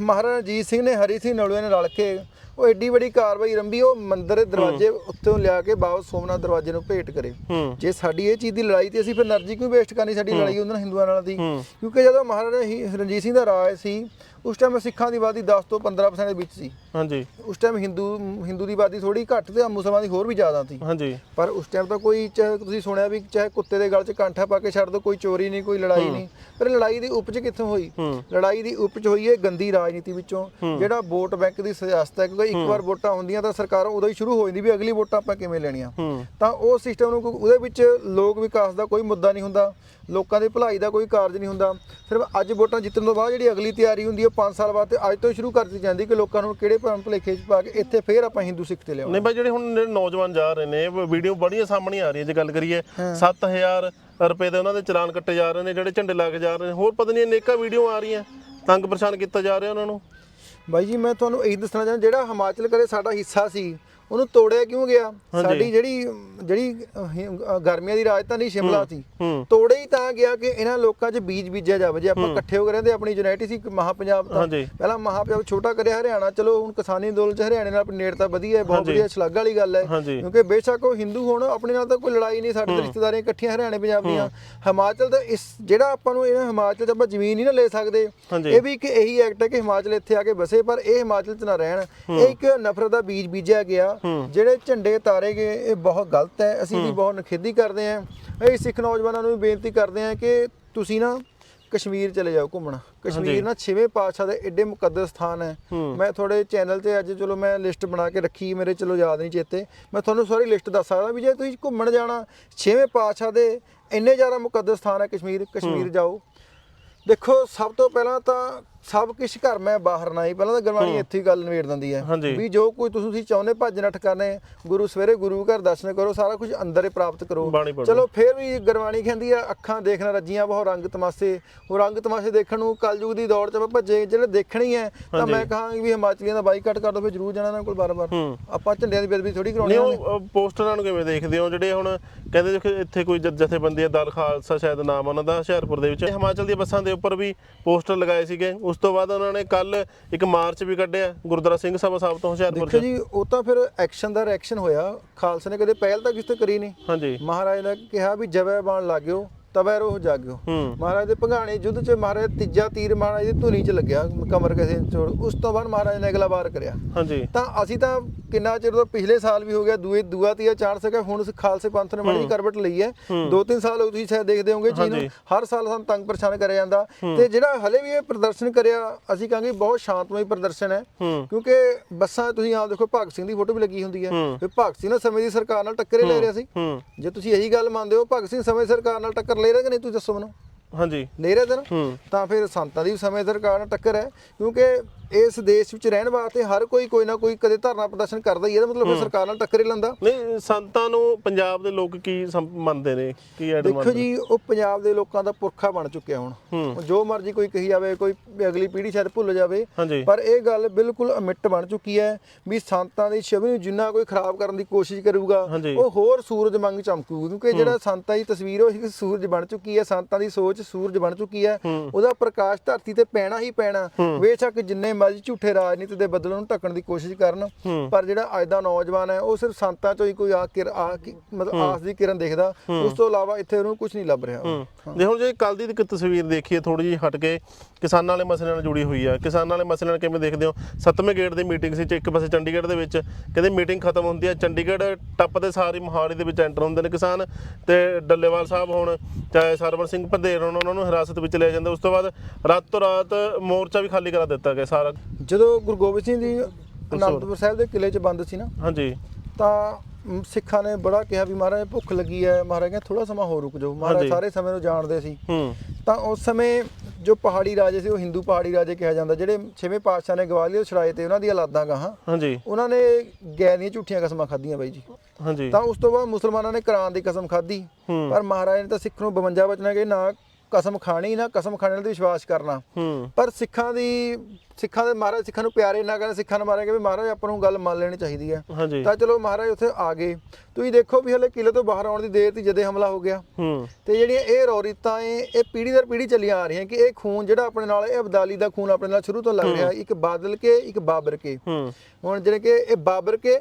ਮਹਾਰਾਜਾ ਰਣਜੀਤ ਸਿੰਘ ਨੇ ਹਰੀ ਸਿੰਘ ਨਲੂਏ ਨੇ ਰਲ ਕੇ ਉਹ ਐਡੀ ਵੱਡੀ ਕਾਰਵਾਈ ਰੰਭੀ ਉਹ ਮੰਦਿਰ ਦੇ ਦਰਵਾਜ਼ੇ ਉੱਤੋਂ ਲਿਆ ਕੇ ਵਾਪਸ ਸੋਮਨਾਥ ਦਰਵਾਜ਼ੇ ਨੂੰ ਭੇਟ ਕਰੇ। ਜੇ ਸਾਡੀ ਇਹ ਚੀਜ਼ ਦੀ ਲੜਾਈ ਤੇ ਅਸੀਂ ਫਿਰ એનર્ਜੀ ਕਿਉਂ ਵੇਸਟ ਕਰਨੀ ਸਾਡੀ ਲੜਾਈ ਉਹਨਾਂ ਹਿੰਦੂਆਂ ਨਾਲ ਦੀ? ਕਿਉਂਕਿ ਜਦੋਂ ਮਹਾਰਾਜਾ ਰਣਜੀਤ ਸਿੰਘ ਦਾ ਰਾਜ ਸੀ ਉਸ ਟਾਈਮ ਸਿੱਖਾਂ ਦੀ ਆਬਾਦੀ 10 ਤੋਂ 15% ਦੇ ਵਿੱਚ ਸੀ। ਹਾਂਜੀ। ਉਸ ਟਾਈਮ ਹਿੰਦੂ ਹਿੰਦੂ ਦੀ ਆਬਾਦੀ ਥੋੜੀ ਘੱਟ ਤੇ ਮੁਸਲਮਾਨ ਦੀ ਹੋਰ ਵੀ ਜ਼ਿਆਦਾ ਸੀ। ਹਾਂਜੀ। ਪਰ ਉਸ ਟਾਈਮ ਤਾਂ ਕੋਈ ਤੁਸੀਂ ਸੁਣਿਆ ਵੀ ਚਾਹੇ ਕੁੱਤੇ ਦੇ ਗਲ 'ਚ ਕਾਂਠਾ ਪਾ ਕੇ ਛੱਡ ਦੋ ਕੋਈ ਚੋਰੀ ਨਹੀਂ ਕੋਈ ਲੜਾਈ ਨਹੀਂ। ਪਰ ਲੜਾਈ ਦੀ ਉਪਜ ਕਿੱਥੋਂ ਹੋਈ। ਲੜਾਈ ਦੀ ਉਪਜ ਹੋਈ ਹੈ ਗੰਦੀ ਰਾਜਨੀਤੀ ਵਿੱਚੋਂ। ਜਿਹੜਾ ਵੋਟ ਬੈਂਕ ਦੀ ਸਿਆਸਤ ਹੈ ਕਿਉਂਕਿ ਇੱਕ ਵਾਰ ਵੋਟਾਂ ਹੁੰਦੀਆਂ ਤਾਂ ਸਰਕਾਰਾਂ ਉਦੋਂ ਹੀ ਸ਼ੁਰੂ ਹੋ ਜਾਂਦੀ ਵੀ ਅਗਲੀ ਵੋਟਾਂ ਆਪਾਂ ਕਿਵੇਂ ਲੈਣੀਆਂ। ਤਾਂ ਉਹ ਸਿਸਟਮ ਨੂੰ ਉਹਦੇ ਵਿੱਚ ਲੋਕ ਵਿਕਾਸ ਦਾ ਕੋਈ ਮੁੱਦਾ ਨਹੀਂ ਹੁੰਦਾ। ਲੋਕਾਂ ਦੀ ਭਲਾਈ ਦਾ ਕੋਈ ਕਾਰਜ ਨਹੀਂ ਹੁੰਦਾ। ਸਿਰਫ ਅੱਜ ਵੋਟਾਂ ਜਿੱਤਣ ਤੋਂ ਬਾਅਦ ਜਿਹੜੀ ਅਗਲੀ ਤਿਆਰੀ ਹੁੰਦੀ ਹੈ 5 ਸਾਲ ਬਾਅਦ ਤੇ ਅੱਜ ਤੋਂ ਹੀ ਸ਼ੁਰੂ ਕਰ ਦਿੱਤੀ ਜਾਂਦੀ ਕਿ ਲੋਕਾਂ ਨੂੰ ਕਿਹੜੇ ਭਰਮ ਭੁਲੇਖੇ 'ਚ ਪਾ ਕੇ ਇੱਥੇ ਫੇਰ ਆਪਾਂ ਹਿੰਦੂ ਸਿੱਖ ਤੇ ਲਿਆਉਣਾ। ਨਹੀਂ ਬਾਈ ਜਿਹੜੇ ਹੁਣ ਨੌਜਵਾਨ ਜਾ ਰਹੇ ਨੇ ਵੀਡੀਓ ਬੜੀਆਂ ਸਾਹਮਣੇ ਆ ਰਹੀਆਂ ਜੇ ਗੱਲ ਕਰੀਏ। 7000 ਰੁਪਏ ਦੇ ਉਹਨਾਂ ਦੇ ਚਲਾਨ ਕੱਟੇ ਜਾ ਰਹੇ ਨੇ ਜਿਹੜੇ ਝੰਡੇ ਲਾ ਕੇ ਜਾ ਰਹੇ ਨੇ। ਹੋਰ ਪਤਾ ਨਹੀਂ ਅਨੇਕਾਂ ਵੀਡੀਓ ਆ ਰਹੀਆਂ। ਤੰਗ ਪਰੇਸ਼ਾਨ ਕੀਤਾ ਜਾ ਰਿਹਾ ਉਹਨਾਂ ਨੂੰ। ਬਾਈ ਜੀ ਮੈਂ ਤੁਹਾਨੂੰ ਇਹ ਦੱਸਣਾ ਚਾਹੁੰਦਾ ਜਿਹੜਾ ਹਿਮਾਚਲ ਕਰੇ ਸਾਡਾ ਹਿੱਸਾ ਸੀ ਉਹਨੂੰ ਤੋੜਿਆ ਕਿਉਂ ਗਿਆ? ਸਾਡੀ ਜਿਹੜੀ ਜਿਹੜੀ ਗਰਮੀਆਂ ਦੀ ਰਾਜਧਾਨੀ ਸ਼ਿਮਲਾ ਸੀ ਹੂੰ। ਤੋੜੇ ਹੀ ਤਾਂ ਗਿਆ ਕਿ ਇਹਨਾਂ ਲੋਕਾਂ 'ਚ ਬੀਜ ਬੀਜਿਆ ਜਾਵੇ। ਜੇ ਆਪਾਂ ਇਕੱਠੇ ਹੋ ਕੇ ਰਹਿੰਦੇ ਆਪਣੀ ਯੂਨਾਈਟੀ ਸੀ ਮਹਾ ਪੰਜਾਬ ਤਾਂ। ਪਹਿਲਾਂ ਮਹਾ ਪੰਜਾਬ ਛੋਟਾ ਕਰਿਆ ਹਰਿਆਣਾ ਚਲੋ ਹੁਣ ਕਿਸਾਨੀ ਅੰਦੋਲਨ 'ਚ ਹਰਿਆਣੇ ਨਾਲ ਆਪਣੀ ਨੇੜਤਾ ਵਧੀਆ ਹੈ ਬਹੁਤ। ਵਧੀਆ ਸ਼ਲਾਘਾ ਵਾਲੀ ਗੱਲ ਹੈ। ਕਿਉਂਕਿ ਬੇਸ਼ੱਕ ਉਹ ਹਿੰਦੂ ਹੋਣ ਆਪਣੇ ਨਾਲ ਤਾਂ ਕੋਈ ਲੜਾਈ ਨਹੀਂ ਸਾਡੇ ਰਿਸ਼ਤੇਦਾਰੀਆਂ ਇਕੱਠੀਆਂ ਹਰਿਆਣੇ ਪੰਜਾਬ ਦੀਆਂ। ਹਿਮਾਚਲ ਦਾ ਇਸ ਜਿਹੜਾ ਆਪਾਂ ਨੂੰ ਇਹਨਾਂ ਹਿਮਾਚਲ 'ਚ ਆਪਾਂ ਜ਼ਮੀਨ ਨਹੀਂ ਨਾ ਲੈ ਸਕਦੇ। ਇਹ ਵੀ ਇੱਕ ਇਹੀ ਐਕਟ ਹੈ ਕਿ ਹਿਮਾਚਲ ਇੱਥੇ ਆ ਕੇ ਬਸੇ ਪਰ ਇਹ ਹਿਮਾਚਲ 'ਚ ਨਾ ਰਹਿਣ। ਇਹ ਇੱਕ ਨਫ਼ਰਤ ਦਾ ਬੀਜ ਬੀਜਿਆ ਗਿਆ। ਜਿਹੜੇ ਝੰਡੇ ਤਾਰੇ ਗਏ ਇਹ ਬਹੁਤ ਗਲਤ ਹੈ। ਅਸੀਂ ਇਹਦੀ ਬਹੁਤ ਨਖੇਦੀ ਕਰਦੇ ਹਾਂ। ਇਹ ਸਿੱਖ ਨੌਜਵਾਨਾਂ ਨੂੰ ਵੀ ਬੇਨਤੀ ਕਰਦੇ ਹਾਂ ਕਿ ਤੁਸੀਂ ਨਾ ਕਸ਼ਮੀਰ ਚਲੇ ਜਾਓ ਘੁੰਮਣ। ਕਸ਼ਮੀਰ ਨਾ ਛੇਵੇਂ ਪਾਤਸ਼ਾਹ ਦੇ ਏਡੇ ਮੁਕੱਦਸ ਸਥਾਨ ਹੈ। ਮੈਂ ਤੁਹਾਡੇ ਚੈਨਲ ਤੇ ਅੱਜ ਚਲੋ ਮੈਂ ਲਿਸਟ ਬਣਾ ਕੇ ਰੱਖੀ ਮੇਰੇ ਚਲੋ ਯਾਦ ਨਹੀਂ ਚੇਤੇ। ਮੈਂ ਤੁਹਾਨੂੰ ਸਾਰੀ ਲਿਸਟ ਦੱਸ ਸਕਦਾ ਵੀ ਜੇ ਤੁਸੀਂ ਘੁੰਮਣ ਜਾਣਾ ਛੇਵੇਂ ਪਾਤਸ਼ਾਹ ਦੇ ਇੰਨੇ ਜ਼ਿਆਦਾ ਮੁਕੱਦਸ ਸਥਾਨ ਹੈ ਕਸ਼ਮੀਰ ਕਸ਼ਮੀਰ ਜਾਓ। ਦੇਖੋ ਸਭ ਤੋਂ ਪਹਿਲਾਂ ਤਾਂ ਸਭ ਕੁਝ ਘਰ ਮੈਂ ਬਾਹਰ ਨਾ ਹੀ ਪਹਿਲਾਂ ਤਾਂ ਗੁਰਬਾਣੀ ਇੱਥੇ ਹੀ ਗੱਲ ਨਿਬੇੜ ਦਿੰਦੀ ਹੈ। ਵੀ ਜੋ ਕੋਈ ਤੁਸੀਂ ਚਾਹੁੰਦੇ ਭੱਜ ਨੱਠ ਕਰਨੇ ਗੁਰੂ ਸਵੇਰੇ ਗੁਰੂ ਘਰ ਦਰਸ਼ਨ ਕਰੋ ਸਾਰਾ ਕੁਝ ਅੰਦਰ ਹੀ ਪ੍ਰਾਪਤ ਕਰੋ। ਚਲੋ ਫਿਰ ਵੀ ਗੁਰਬਾਣੀ ਕਹਿੰਦੀ ਆ ਅੱਖਾਂ ਦੇਖਣ ਰੱਜੀਆਂ ਬਹੁਤ ਰੰਗ ਤਮਾਸ਼ੇ। ਉਹ ਰੰਗ ਤਮਾਸ਼ੇ ਦੇਖਣ ਨੂੰ ਕਲਯੁਗ ਦੀ ਦੌੜ 'ਚ ਆਪਾਂ ਭੱਜੇ ਜਿਹੜੇ ਦੇਖਣੀ ਹੈ ਤਾਂ ਮੈਂ ਕਹਾਂਗੀ ਵੀ ਹਿਮਾਚਲੀਆਂ ਦਾ ਬਾਈਕਾਟ ਕਰ ਦੋ ਫਿਰ ਜ਼ਰੂਰ ਜਾਣਾ ਇਹਨਾਂ ਕੋਲ ਬਾਰ-ਬਾਰ। ਆਪਾਂ ਝੰਡਿਆਂ ਦੀ ਬੇਦਬੀ ਥੋੜੀ ਕਰਾਉਣੀ ਹੈ ਪੋਸਟਰਾਂ ਨੂੰ ਕਿਵੇਂ ਦੇਖਦੇ ਹੋ? ਜਿਹੜੇ ਹੁਣ ਕਹਿੰਦੇ ਕਿ ਇੱਥੇ ਕੋਈ ਜਥ- ਜਥੇਬੰਦੀ ਹੈ ਦਲ ਖਾਲਸਾ ਸ਼ਾਇਦ ਨਾਮ ਉਹਨਾਂ ਦਾ ਹੁਸ਼ਿਆਰਪੁਰ ਦੇ ਵਿੱਚ। ਹਿਮਾਚਲ ਦੀਆਂ ਬੱਸਾਂ ਦੇ ਉੱਪਰ ਵੀ ਪੋਸਟਰ ਲਗਾਏ ਸੀਗੇ ਉਸ ਤੋਂ ਬਾਅਦ ਉਹਨਾਂ ਨੇ ਕੱਲ ਇੱਕ ਮਾਰਚ ਵੀ ਕੱਢਿਆ ਗੁਰਦੁਆਰਾ ਸਿੰਘ ਸਭਾ ਸਾਹਿਬ ਤੋਂ ਹੁਸ਼ਿਆਰਪੁਰ ਦੇਖੋ ਜੀ ਉਹ ਤਾਂ ਫਿਰ ਐਕਸ਼ਨ ਦਾ ਰਿਐਕਸ਼ਨ ਹੋਇਆ। ਖਾਲਸਾ ਨੇ ਕਦੇ ਪਹਿਲ ਤਾਂ ਕਿਸੇ ਤੇ ਕਰੀ ਨਹੀਂ। ਹਾਂਜੀ। ਮਹਾਰਾਜ ਨੇ ਕਿਹਾ ਵੀ ਜਵੇ ਬਾਣ ਲਾਗਿਓ। ਤਵੈ ਰੋਹ ਜਾਗਿਓ। ਹੂੰ। ਮਹਾਰਾਜ ਦੇ ਭਗਾਣੇ ਯੁੱਧ 'ਚ ਮਹਾਰਾਜ ਤੀਜਾ ਤੀਰ ਮਹਾਰਾਜ ਦੀ ਧੁਨੀ 'ਚ ਲੱਗਿਆ ਕਮਰ ਕਿਸੇ ਚੋੜ। ਉਸ ਤੋਂ ਬਾਅਦ ਮਹਾਰਾਜ ਨੇ ਅਗਲਾ ਵਾਰ ਕਰਿਆ। ਹਾਂਜੀ। ਤਾਂ ਅਸੀਂ ਤਾਂ ਕਿੰਨਾ ਚਿਰ ਤੋਂ ਪਿਛਲੇ ਸਾਲ ਵੀ ਹੋ ਗਿਆ ਦੂਏ ਦੂਆ ਤੀਆ ਚਾਰ ਸਕਿਆ ਹੁਣ ਖਾਲਸੇ ਪੰਥ ਨੇ ਬੜੀ ਕਰਵਟ ਲਈ ਹੈ। ਦੋ ਤਿੰਨ ਸਾਲ ਹੋ ਤੁਸੀਂ ਸ਼ਾਇਦ ਦੇਖਦੇ ਹੋਵੋਗੇ ਚੀਜ਼ ਨੂੰ। ਹਾਂਜੀ। ਹਰ ਸਾਲ ਸਾਨੂੰ ਤੰਗ ਪਰੇਸ਼ਾਨ ਕਰਿਆ ਜਾਂਦਾ। ਤੇ ਜਿਹੜਾ ਹਲੇ ਵੀ ਇਹ ਪ੍ਰਦਰਸ਼ਨ ਕਰਿਆ ਅਸੀਂ ਕਹਾਂਗੇ ਬਹੁਤ ਸ਼ਾਂਤਮਈ ਪ੍ਰਦਰਸ਼ਨ ਹੈ। ਹੂੰ। ਕਿਉਂਕਿ ਬੱਸਾਂ ਤੁਸੀਂ ਆਪ ਦੇਖੋ ਭਗਤ ਸਿੰਘ ਦੀ ਫੋਟੋ ਵੀ ਲੱਗੀ ਹੁੰਦੀ ਹੈ। ਹੂੰ। ਵੀ ਭਗਤ ਸਿੰਘ ਨਾਲ ਸਮੇਂ ਦੀ ਸਰਕਾਰ ਨਾਲ ਟੱਕਰੇ ਲੈ ਰਿਹਾ ਸੀ। ਹੂੰ। ਜੇ ਤੁਸੀਂ ਇਹੀ ਗੱਲ ਮੰਨਦੇ ਹੋ ਭਗਤ ਸਿੰਘ ਸਮੇਂ ਸਰਕਾਰ ਨਾਲ ਟੱਕਰ ਲੈ ਰਿਹਾ ਕਿ ਨਹੀਂ ਤੁਸੀਂ ਦੱਸੋ ਮੈਨੂੰ? ਹਾਂਜੀ। ਲੈ ਰਿਹਾ ਤਾਂ ਫਿਰ ਸੰਤਾਂ ਦੀ ਵੀ ਸਮੇਂ ਸਰਕਾਰ ਨਾਲ ਟੱਕਰ ਹੈ ਕਿਉਂਕਿ ਇਸ ਦੇਸ਼ ਵਿੱਚ ਰਹਿਣ ਵਾਸਤੇ ਹਰ ਕੋਈ ਕੋਈ ਨਾ ਕੋਈ ਕਦੇ ਧਰਨਾ ਪ੍ਰਦਰਸ਼ਨ ਕਰਦਾ ਹੀ ਹੈ ਇਹਦਾ ਮਤਲਬ ਫਿਰ ਸਰਕਾਰ ਨਾਲ ਟੱਕਰ ਹੀ ਲੈਂਦਾ। ਨਹੀਂ ਸੰਤਾਂ ਨੂੰ ਪੰਜਾਬ ਦੇ ਲੋਕ ਕੀ ਮੰਨਦੇ ਨੇ? ਕੀ ਐਡ ਦੇਖੋ ਜੀ ਉਹ ਪੰਜਾਬ ਦੇ ਲੋਕਾਂ ਦਾ ਪੁਰਖਾ ਬਣ ਚੁੱਕਿਆ ਹੁਣ। ਜੋ ਮਰਜ਼ੀ ਕੋਈ ਕਹੀ ਜਾਵੇ ਕੋਈ ਅਗਲੀ ਪੀੜ੍ਹੀ ਸ਼ਾਇਦ ਭੁੱਲ ਜਾਵੇ ਪਰ ਇਹ ਗੱਲ ਬਿਲਕੁਲ ਅਮਿੱਟ ਬਣ ਚੁੱਕੀ ਹੈ ਵੀ ਸੰਤਾਂ ਦੀ ਛਵੀ ਨੂੰ ਜਿੰਨਾ ਕੋਈ ਖਰਾਬ ਕਰਨ ਦੀ ਕੋਸ਼ਿਸ਼ ਕਰੂਗਾ। ਉਹ ਹੋਰ ਸੂਰਜ ਵਾਂਗ ਚਮਕੂ ਕਿਉਂਕਿ ਜਿਹੜਾ ਸੰਤਾਂ ਦੀ ਤਸਵੀਰ ਉਹ ਇੱਕ ਸੂਰਜ ਬਣ ਚੁੱਕੀ ਹੈ ਸੰਤਾਂ ਦੀ ਸੋਚ ਸੂਰਜ ਬਣ ਚੁੱਕੀ ਹੈ। ਉਹਦਾ ਪ੍ਰਕਾਸ਼ ਧਰਤੀ ਤੇ ਪੈਣਾ ਹੀ ਪੈਣਾ। ਬੇਸ਼ੱਕ ਜਿੰਨੇ ਮਰਜ਼ੀ ਝੂਠੇ ਰਾਜਨੀਤੀ ਦੇ ਬਦਲਣ ਨੂੰ ਢੱਕਣ ਦੀ ਕੋਸ਼ਿਸ਼ ਕਰਨ। ਪਰ ਜਿਹੜਾ ਅੱਜ ਦਾ ਨੌਜਵਾਨ ਹੈ ਉਹ ਸਿਰਫ ਸੰਤਾਂ ਚੋਂ ਹੀ ਕੋਈ ਆ ਕੀ- ਮਤਲਬ ਆਸ ਦੀ ਕਿਰਨ ਦੇਖਦਾ ਉਸ ਤੋਂ ਇਲਾਵਾ ਇੱਥੇ ਉਹਨੂੰ ਕੁਝ ਨਹੀਂ ਲੱਭ ਰਿਹਾ। ਹੂੰ। ਜੇ ਕੱਲ ਦੀ ਇੱਕ ਤਸਵੀਰ ਦੇਖੀਏ ਥੋੜੀ ਜਿਹੀ ਹਟ ਕੇ ਕਿਸਾਨਾਂ ਵਾਲੇ ਮਸਲਿਆਂ ਨਾਲ ਜੁੜੀ ਹੋਈ ਆ। ਕਿਸਾਨਾਂ ਵਾਲੇ ਮਸਲਿਆਂ ਨਾਲ ਕਿਵੇਂ ਦੇਖਦੇ ਹੋ? ਸੱਤਵੇਂ ਗੇੜ ਦੀ ਮੀਟਿੰਗ ਸੀ ਚ ਇੱਕ ਪਾਸੇ ਚੰਡੀਗੜ੍ਹ ਦੇ ਵਿੱਚ ਕਹਿੰਦੇ ਮੀਟਿੰਗ ਖਤਮ ਹੁੰਦੀ ਆ ਚੰਡੀਗੜ੍ਹ ਟੱਪ ਦੇ ਸਾਰੀ ਮੋਹਾਲੀ ਦੇ ਵਿੱਚ ਐਂਟਰ ਹੁੰਦੇ ਨੇ ਕਿਸਾਨ। ਤੇ ਡੱਲੇਵਾਲ ਸਾਹਿਬ ਹੁਣ ਚਾਹੇ ਸਰਵਣ ਸਿੰਘ ਪੰਧੇਰ ਹੁਣ ਉਹਨਾਂ ਨੂੰ ਹਿਰਾਸਤ ਵਿੱਚ ਲਿਆ ਜਾਂਦਾ। ਉਸ ਤੋਂ ਬਾਅਦ ਰਾਤੋਂ ਰਾਤ ਮੋਰਚਾ ਵੀ ਖਾਲੀ ਕਰਾ ਦਿੱਤਾ ਗਿਆ ਸਾਰਾ। ਜਦੋਂ ਗੁਰੂ ਗੋਬਿੰਦ ਸਿੰਘ ਜੀ ਅਨੰਦਪੁਰ ਸਾਹਿਬ ਦੇ ਕਿਲੇ 'ਚ ਬੰਦ ਸੀ ਨਾ ਹਾਂਜੀ। ਤਾਂ ਸਿੱਖਾਂ ਨੇ ਬੜਾ ਕਿਹਾ ਵੀ ਮਹਾਰਾਜ ਭੁੱਖ ਲੱਗੀ ਹੈ ਮਹਾਰਾਜ ਕਹਿੰਦੇ ਥੋੜਾ ਸਮਾਂ ਹੋਰ ਰੁਕ ਜਾਓ। ਮਹਾਰਾਜ। ਸਾਰੇ ਸਮੇਂ ਨੂੰ ਜਾਣਦੇ ਸੀ। ਤਾਂ ਉਸ ਸਮੇਂ ਜੋ ਪਹਾੜੀ ਰਾਜੇ ਸੀ ਉਹ ਹਿੰਦੂ ਪਹਾੜੀ ਰਾਜੇ ਕਿਹਾ ਜਾਂਦਾ। ਜਿਹੜੇ ਛੇਵੇਂ ਪਾਤਸ਼ਾਹ ਨੇ ਗਵਾਲੀਅਰ ਛੜਾਏ ਤੇ ਉਹਨਾਂ ਦੀਆਂ ਔਲਾਦਾਂ ਗਾਹਾਂ ਹਾਂਜੀ। ਉਹਨਾਂ ਨੇ ਗੈ ਦੀਆਂ ਝੂਠੀਆਂ ਕਸਮਾਂ ਖਾਧੀਆਂ ਬਾਈ ਜੀ। ਹਾਂਜੀ। ਤਾਂ ਉਸ ਤੋਂ ਬਾਅਦ ਮੁਸਲਮਾਨਾਂ ਨੇ ਕੁਰਾਨ ਦੀ ਕਸਮ ਖਾਧੀ। ਪਰ ਮਹਾਰਾਜ ਨੇ ਤਾਂ ਸਿੱਖ ਨੂੰ 52 ਬਚਨਾ ਕਿ ਨਾ ਕਸਮ ਖਾਣੀ ਨਾ ਕਸਮ ਖਾਣੇ ਨਾਲ ਵਿਸ਼ਵਾਸ ਕਰਨਾ। ਪਰ ਸਿੱਖਾਂ ਦੀ ਸਿੱਖਾਂ ਦੇ ਮਹਾਰਾਜ ਸਿੱਖਾਂ ਨੂੰ ਪਿਆਰੇ ਨਾ ਕਰਨ ਸਿੱਖਾਂ ਨੂੰ ਮਾਰੇ ਕਿ ਵੀ ਮਹਾਰਾਜ ਆਪਾਂ ਨੂੰ ਗੱਲ ਮੰਨ ਲੈਣੀ ਚਾਹੀਦੀ ਹੈ ਤਾਂ ਚਲੋ ਮਹਾਰਾਜ ਉੱਥੇ ਆ ਗਏ। ਤੁਸੀਂ ਦੇਖੋ ਵੀ ਹਲੇ ਕਿਲੇ ਤੋਂ ਬਾਹਰ ਆਉਣ ਦੀ ਦੇਰ ਤੇ ਜਦੇ ਹਮਲਾ ਹੋ ਗਿਆ। ਤੇ ਜਿਹੜੀਆਂ ਇਹ ਰੌਰੀਤਾਂ ਇਹ ਇਹ ਪੀੜ੍ਹੀ ਦਰ ਪੀੜ੍ਹੀ ਚੱਲੀਆਂ ਆ ਰਹੀਆਂ ਕਿ ਇਹ ਖੂਨ ਜਿਹੜਾ ਆਪਣੇ ਨਾਲ ਇਹ ਅਬਦਾਲੀ ਦਾ ਖੂਨ ਆਪਣੇ ਨਾਲ ਸ਼ੁਰੂ ਤੋਂ ਲੱਗ ਰਿਹਾ। ਇੱਕ ਬਾਦਲ ਕੇ ਇੱਕ ਬਾਬਰ ਕੇ। ਹੁਣ ਜਿਹੜੇ ਕਿ ਇਹ ਬਾਬਰ ਕੇ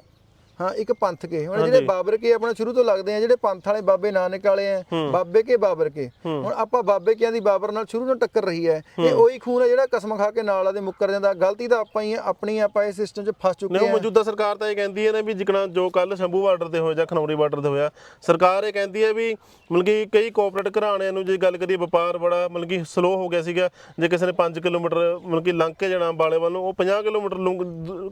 ਹਾਂ ਇੱਕ ਪੰਥ ਕੇ। ਹੁਣ ਜਿਹੜੇ ਬਾਬਰ ਕੇ ਆਪਣਾ ਸ਼ੁਰੂ ਤੋਂ ਲੱਗਦੇ ਆ ਜਿਹੜੇ ਪੰਥ ਵਾਲੇ ਬਾਬੇ ਨਾਨਕ ਵਾਲੇ ਆ ਬਾਬੇ ਕੇ ਬਾਬਰ ਕੇ। ਹੁਣ ਆਪਾਂ ਬਾਬੇ ਕਿਆਂ ਦੀ ਬਾਬਰ ਨਾਲ ਸ਼ੁਰੂ ਤੋਂ ਟੱਕਰ ਰਹੀ ਹੈ ਇਹ ਉਹੀ ਖੂਨ ਹੈ ਜਿਹੜਾ ਕਸਮ ਖਾ ਕੇ ਨਾਲ ਆਦੇ ਮੁੱਕਰ ਜਾਂਦਾ। ਗਲਤੀ ਤਾਂ ਆਪਾਂ ਹੀ ਆ ਆਪਣੀ ਆਪਾਂ ਇਸ ਸਿਸਟਮ 'ਚ ਫਸ ਚੁੱਕੇ ਨਹੀਂ ਆ। ਮੌਜੂਦਾ ਸਰਕਾਰ ਤਾਂ ਇਹ ਕਹਿੰਦੀ ਹੈ ਨਾ ਵੀ ਜਿਕਣਾ ਜੋ ਕੱਲ ਸ਼ੰਭੂ ਬਾਰਡਰ ਤੇ ਹੋਇਆ ਜਾਂ ਖਨੌਰੀ ਬਾਰਡਰ ਤੇ ਹੋਇਆ ਸਰਕਾਰ ਇਹ ਕਹਿੰਦੀ ਹੈ ਵੀ ਮਤਲਬ ਕਿ ਕਈ ਕੋਆਪਰੇਟ ਘਰਾਣਿਆਂ ਨੂੰ ਜੇ ਗੱਲ ਕਰੀਏ ਵਪਾਰ ਬੜਾ ਮਤਲਬ ਕਿ ਸਲੋ ਹੋ ਗਿਆ ਸੀਗਾ ਜੇ ਕਿਸੇ ਨੇ 5 ਕਿਲੋਮੀਟਰ ਮਤਲਬ ਕਿ ਲੰਘ ਕੇ ਜਾਣਾ ਅੰਬਾਲੇ ਵੱਲ ਨੂੰ ਉਹ 50 ਕਿਲੋਮੀਟਰ